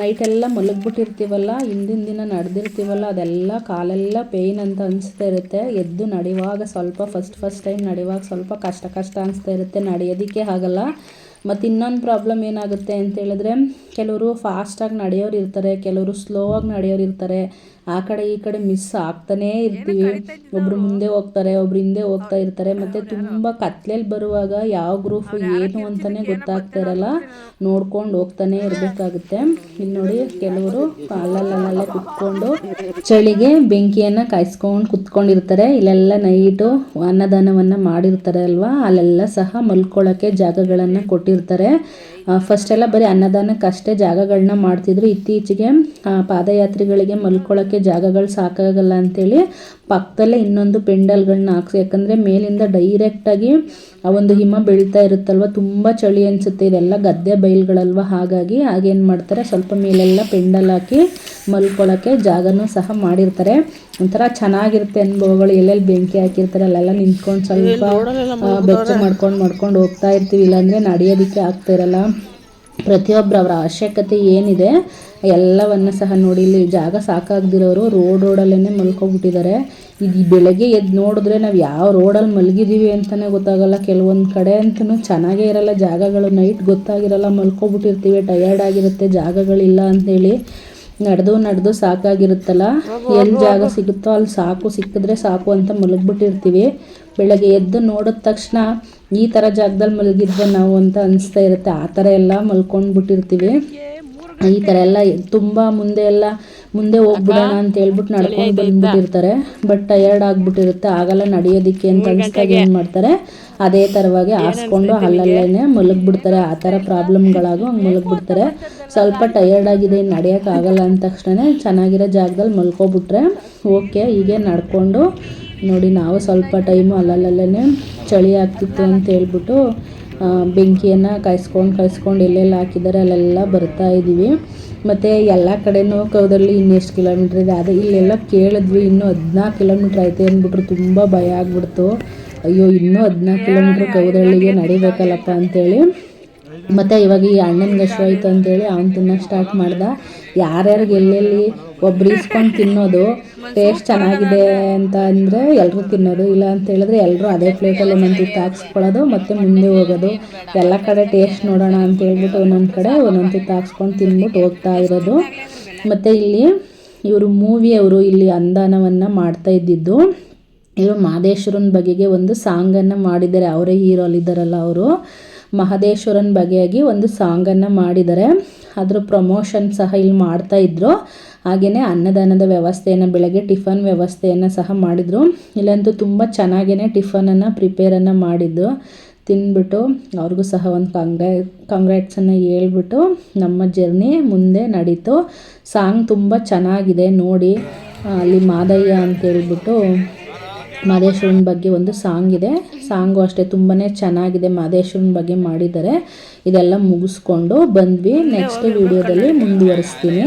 ನೈಟೆಲ್ಲ ಮಲಗ್ಬಿಟ್ಟಿರ್ತೀವಲ್ಲ, ಹಿಂದಿನ ದಿನ ನಡೆದಿರ್ತೀವಲ್ಲ, ಅದೆಲ್ಲ ಕಾಲೆಲ್ಲ ಪೇಯ್ನ್ ಅಂತ ಅನಿಸ್ತಾ ಇರುತ್ತೆ. ಎದ್ದು ನಡೆಯುವಾಗ ಸ್ವಲ್ಪ ಫಸ್ಟ್ ಫಸ್ಟ್ ಟೈಮ್ ನಡೆಯುವಾಗ ಸ್ವಲ್ಪ ಕಷ್ಟ ಕಷ್ಟ ಅನಿಸ್ತಾ ಇರುತ್ತೆ, ನಡೆಯೋದಕ್ಕೆ ಆಗಲ್ಲ. ಮತ್ತು ಇನ್ನೊಂದು ಪ್ರಾಬ್ಲಮ್ ಏನಾಗುತ್ತೆ ಅಂತೇಳಿದ್ರೆ ಕೆಲವರು ಫಾಸ್ಟಾಗಿ ನಡೆಯೋರು ಇರ್ತಾರೆ, ಕೆಲವರು ಸ್ಲೋ ಆಗಿ ನಡೆಯೋರು ಇರ್ತಾರೆ. ಆ ಕಡೆ ಈ ಕಡೆ ಮಿಸ್ ಆಗ್ತಾನೇ ಇರ್ತೀವಿ. ಒಬ್ರು ಮುಂದೆ ಹೋಗ್ತಾರೆ ಒಬ್ರು ಹಿಂದೆ ಹೋಗ್ತಾ ಇರ್ತಾರೆ. ಮತ್ತೆ ತುಂಬ ಕತ್ಲೆಯಲ್ಲಿ ಬರುವಾಗ ಯಾವ ಗ್ರೂಪ್ ಏನು ಅಂತಾನೆ ಗೊತ್ತಾಗ್ತಾ ಇರಲ್ಲ. ನೋಡ್ಕೊಂಡು ಹೋಗ್ತಾನೆ ಇರಬೇಕಾಗುತ್ತೆ. ಇಲ್ಲಿ ನೋಡಿ ಕೆಲವರು ಅಲ್ಲಲ್ಲಲ್ಲೇ ಕುತ್ಕೊಂಡು ಚಳಿಗೆ ಬೆಂಕಿಯನ್ನು ಕಾಯಿಸ್ಕೊಂಡು ಕುತ್ಕೊಂಡಿರ್ತಾರೆ. ಇಲ್ಲೆಲ್ಲ ನೈಟು ಅನ್ನದಾನವನ್ನು ಮಾಡಿರ್ತಾರೆ ಅಲ್ವಾ? ಅಲ್ಲೆಲ್ಲ ಸಹ ಮಲ್ಕೊಳ್ಳೋಕ್ಕೆ ಜಾಗಗಳನ್ನು ಕೊಟ್ಟಿರ್ತಾರೆ. ಫಸ್ಟ್ ಎಲ್ಲ ಬರೀ ಅನ್ನದಾನಕ್ಕಷ್ಟೇ ಜಾಗಗಳನ್ನ ಮಾಡ್ತಿದ್ರು. ಇತ್ತೀಚೆಗೆ ಪಾದಯಾತ್ರಿಗಳಿಗೆ ಮಲ್ಕೊಳ್ಳೋಕ್ಕೆ ಜಾಗಗಳು ಸಾಕಾಗಲ್ಲ ಅಂತೇಳಿ ಪಕ್ಕದಲ್ಲೇ ಇನ್ನೊಂದು ಪೆಂಡಲ್ಗಳನ್ನ ಹಾಕ್ಸಿ ಯಾಕಂದರೆ ಮೇಲಿಂದ ಡೈರೆಕ್ಟಾಗಿ ಆ ಒಂದು ಹಿಮ ಬೀಳ್ತಾ ಇರುತ್ತಲ್ವ ತುಂಬ ಚಳಿ ಅನಿಸುತ್ತೆ. ಇದೆಲ್ಲ ಗದ್ದೆ ಬೈಲ್ಗಳಲ್ವ? ಹಾಗಾಗಿ ಆಗೇನು ಮಾಡ್ತಾರೆ ಸ್ವಲ್ಪ ಮೇಲೆಲ್ಲ ಪೆಂಡಲ್ ಹಾಕಿ ಮಲ್ಕೊಳ್ಳೋಕ್ಕೆ ಜಾಗನೂ ಸಹ ಮಾಡಿರ್ತಾರೆ. ಒಂಥರ ಚೆನ್ನಾಗಿರುತ್ತೆ ಅನುಭವಗಳು. ಎಲ್ಲೆಲ್ಲಿ ಬೆಂಕಿ ಹಾಕಿರ್ತಾರೆ ಅಲ್ಲೆಲ್ಲ ನಿಂತ್ಕೊಂಡು ಸ್ವಲ್ಪ ಬೆಚ್ಚ ಮಾಡ್ಕೊಂಡು ಮಾಡ್ಕೊಂಡು ಹೋಗ್ತಾ ಇರ್ತೀವಿ. ಇಲ್ಲಾಂದರೆ ನಡೆಯೋದಕ್ಕೆ ಆಗ್ತಾ ಇರಲ್ಲ. ಪ್ರತಿಯೊಬ್ಬರು ಅವರ ಅವಶ್ಯಕತೆ ಏನಿದೆ ಎಲ್ಲವನ್ನು ಸಹ ನೋಡಿ ಇಲ್ಲಿ ಜಾಗ ಸಾಕಾಗ್ದಿರೋರು ರೋಡ್ ರೋಡಲ್ಲೇ ಮಲ್ಕೊಬಿಟ್ಟಿದ್ದಾರೆ. ಇದು ಬೆಳಗ್ಗೆ ಎದ್ದು ನೋಡಿದ್ರೆ ನಾವು ಯಾವ ರೋಡಲ್ಲಿ ಮಲಗಿದ್ದೀವಿ ಅಂತಲೇ ಗೊತ್ತಾಗಲ್ಲ. ಕೆಲವೊಂದು ಕಡೆ ಅಂತೂ ಚೆನ್ನಾಗೇ ಇರಲ್ಲ. ಜಾಗಗಳು ನೈಟ್ ಗೊತ್ತಾಗಿರಲ್ಲ. ಮಲ್ಕೊಬಿಟ್ಟಿರ್ತೀವಿ ಟಯರ್ಡ್ ಆಗಿರುತ್ತೆ. ಜಾಗಗಳಿಲ್ಲ ಅಂಥೇಳಿ ನಡೆದು ನಡೆದು ಸಾಕಾಗಿರುತ್ತಲ್ಲ. ಎಲ್ಲಿ ಜಾಗ ಸಿಗುತ್ತೋ ಅಲ್ಲಿ ಸಾಕು. ಸಿಕ್ಕಿದ್ರೆ ಸಾಕು ಅಂತ ಮಲಗಿಬಿಟ್ಟಿರ್ತೀವಿ. ಬೆಳಗ್ಗೆ ಎದ್ದು ನೋಡಿದ ತಕ್ಷಣ ಈ ಥರ ಜಾಗದಲ್ಲಿ ಮಲಗಿದ್ರೆ ನಾವು ಅಂತ ಅನಿಸ್ತಾ ಇರುತ್ತೆ. ಆ ಥರ ಎಲ್ಲ ಮಲ್ಕೊಂಡ್ಬಿಟ್ಟಿರ್ತೀವಿ. ಈ ಥರ ಎಲ್ಲ ತುಂಬ ಮುಂದೆ ಎಲ್ಲ ಮುಂದೆ ಹೋಗ್ಬಿಡೋಣ ಅಂತ ಹೇಳ್ಬಿಟ್ಟು ನಡ್ಕೊಂಡು ಬಂದ್ಬಿಟ್ಟಿರ್ತಾರೆ. But tired ಆಗ್ಬಿಟ್ಟಿರುತ್ತೆ. ಆಗಲ್ಲ, ನಡೆಯೋದಿಕ್ಕೆ ಅಂತ ಅನಿಸ್ದಾಗ ಏನು ಮಾಡ್ತಾರೆ? ಅದೇ ಥರವಾಗಿ ಹಾಸ್ಕೊಂಡು ಅಲ್ಲಲ್ಲೇ ಮಲಗ್ಬಿಡ್ತಾರೆ. ಆ ಥರ ಪ್ರಾಬ್ಲಮ್ಗಳಾಗೋ ಹಂಗೆ ಮಲಗ್ಬಿಡ್ತಾರೆ. ಸ್ವಲ್ಪ ಟಯರ್ಡ್ ಆಗಿದೆ ನಡೆಯೋಕ್ಕಾಗಲ್ಲ ಅಂದ ತಕ್ಷಣ ಚೆನ್ನಾಗಿರೋ ಜಾಗದಲ್ಲಿ ಮಲ್ಕೊಬಿಟ್ರೆ ಓಕೆ, ಹೀಗೆ ನಡ್ಕೊಂಡು ನೋಡಿ, ನಾವು ಸ್ವಲ್ಪ ಟೈಮು ಅಲ್ಲಲ್ಲೇ ಚಳಿ ಆಗ್ತಿತ್ತು ಅಂತ ಹೇಳ್ಬಿಟ್ಟು ಬೆಂಕಿಯನ್ನು ಕಾಯಿಸ್ಕೊಂಡು ಕಾಯಿಸ್ಕೊಂಡು ಎಲ್ಲೆಲ್ಲ ಹಾಕಿದ್ದಾರೆ ಅಲ್ಲೆಲ್ಲ ಬರ್ತಾ ಇದ್ದೀವಿ. ಮತ್ತು ಎಲ್ಲ ಕಡೆನೂ ಕೌದಲ್ಲಿ ಇನ್ನೆಷ್ಟು ಕಿಲೋಮೀಟ್ರ್ ಇದೆ. ಅದೇ ಇಲ್ಲೆಲ್ಲ ಕೇಳಿದ್ವಿ, ಇನ್ನೂ ಹದಿನಾಲ್ಕು ಕಿಲೋಮೀಟ್ರ್ ಐತೆ ಅಂದ್ಬಿಟ್ರು ತುಂಬ ಭಯ ಆಗ್ಬಿಡ್ತು. ಅಯ್ಯೋ, ಇನ್ನೂ ಹದಿನಾಲ್ಕು ಕಿಲೋಮೀಟ್ರ್ ಕೌದಳ್ಳಿಗೆ ನಡಿಬೇಕಲ್ಲಪ್ಪ ಅಂತೇಳಿ. ಮತ್ತು ಇವಾಗ ಈ ಅಣ್ಣನ ಹಶು ಅಂತೇಳಿ, ಅವ್ನು ತಿನ್ನೋಕ್ಕೆ ಸ್ಟಾರ್ಟ್ ಮಾಡ್ದ. ಯಾರ್ಯಾರಿಗೆ ಎಲ್ಲೆಲ್ಲಿ ಒಬ್ರು ಇಸ್ಕೊಂಡು ತಿನ್ನೋದು ಟೇಸ್ಟ್ ಚೆನ್ನಾಗಿದೆ ಅಂತ ಅಂದರೆ ಎಲ್ಲರೂ ತಿನ್ನೋದು. ಇಲ್ಲ ಅಂತ ಹೇಳಿದ್ರೆ ಎಲ್ಲರೂ ಅದೇ ಪ್ಲೇಟಲ್ಲಿ ಒಂದೊಂದು ತಾಕ್ಸ್ಕೊಳ್ಳೋದು ಮತ್ತು ಮುಂದೆ ಹೋಗೋದು. ಎಲ್ಲ ಕಡೆ ಟೇಸ್ಟ್ ನೋಡೋಣ ಅಂತ ಹೇಳ್ಬಿಟ್ಟು ಒಂದೊಂದು ಕಡೆ ಒಂದೊಂದು ತಾಕ್ಸ್ಕೊಂಡು ತಿಂದ್ಬಿಟ್ಟು ಹೋಗ್ತಾ ಇರೋದು. ಮತ್ತು ಇಲ್ಲಿ ಇವರು ಮೂವಿಯವರು ಇಲ್ಲಿ ಅಂದಾನವನ್ನು ಮಾಡ್ತಾ ಇದ್ದಿದ್ದು. ಇವರು ಮಹದೇಶ್ವರನ ಬಗೆಗೆ ಒಂದು ಸಾಂಗನ್ನು ಮಾಡಿದ್ದಾರೆ. ಅವರೇ ಹೀರೋಲಿದ್ದಾರಲ್ಲ ಅವರು. ಮಹದೇಶ್ವರನ ಬಗೆಯಾಗಿ ಒಂದು ಸಾಂಗನ್ನು ಮಾಡಿದ್ದಾರೆ. ಅದರ ಪ್ರಮೋಷನ್ ಸಹ ಇಲ್ಲಿ ಮಾಡ್ತಾ ಇದ್ರು. ಹಾಗೆಯೇ ಅನ್ನದಾನದ ವ್ಯವಸ್ಥೆಯನ್ನು ಬೆಳಗ್ಗೆ ಟಿಫನ್ ವ್ಯವಸ್ಥೆಯನ್ನು ಸಹ ಮಾಡಿದರು. ಇಲ್ಲಂತೂ ತುಂಬ ಚೆನ್ನಾಗೇ ಟಿಫನನ್ನು ಪ್ರಿಪೇರನ್ನು ಮಾಡಿದ್ದು. ತಿಂದ್ಬಿಟ್ಟು ಅವ್ರಿಗೂ ಸಹ ಒಂದು ಕಂಗ್ರಾ ಕಂಗ್ರ್ಯಾಟ್ಸನ್ನು ಹೇಳ್ಬಿಟ್ಟು ನಮ್ಮ ಜರ್ನಿ ಮುಂದೆ ನಡೀತು. ಸಾಂಗ್ ತುಂಬ ಚೆನ್ನಾಗಿದೆ, ನೋಡಿ. ಅಲ್ಲಿ ಮಾದಯ್ಯ ಅಂತ ಹೇಳ್ಬಿಟ್ಟು ಮಾದೇಶ್ವರನ ಬಗ್ಗೆ ಒಂದು ಸಾಂಗ್ ಇದೆ. ಸಾಂಗು ಅಷ್ಟೇ ತುಂಬಾ ಚೆನ್ನಾಗಿದೆ, ಮಾದೇಶ್ವರನ ಬಗ್ಗೆ ಮಾಡಿದ್ದಾರೆ. ಇದೆಲ್ಲ ಮುಗಿಸ್ಕೊಂಡು ಬಂದ್ವಿ. ನೆಕ್ಸ್ಟ್ ವಿಡಿಯೋದಲ್ಲಿ ಮುಂದುವರಿಸ್ತೀನಿ.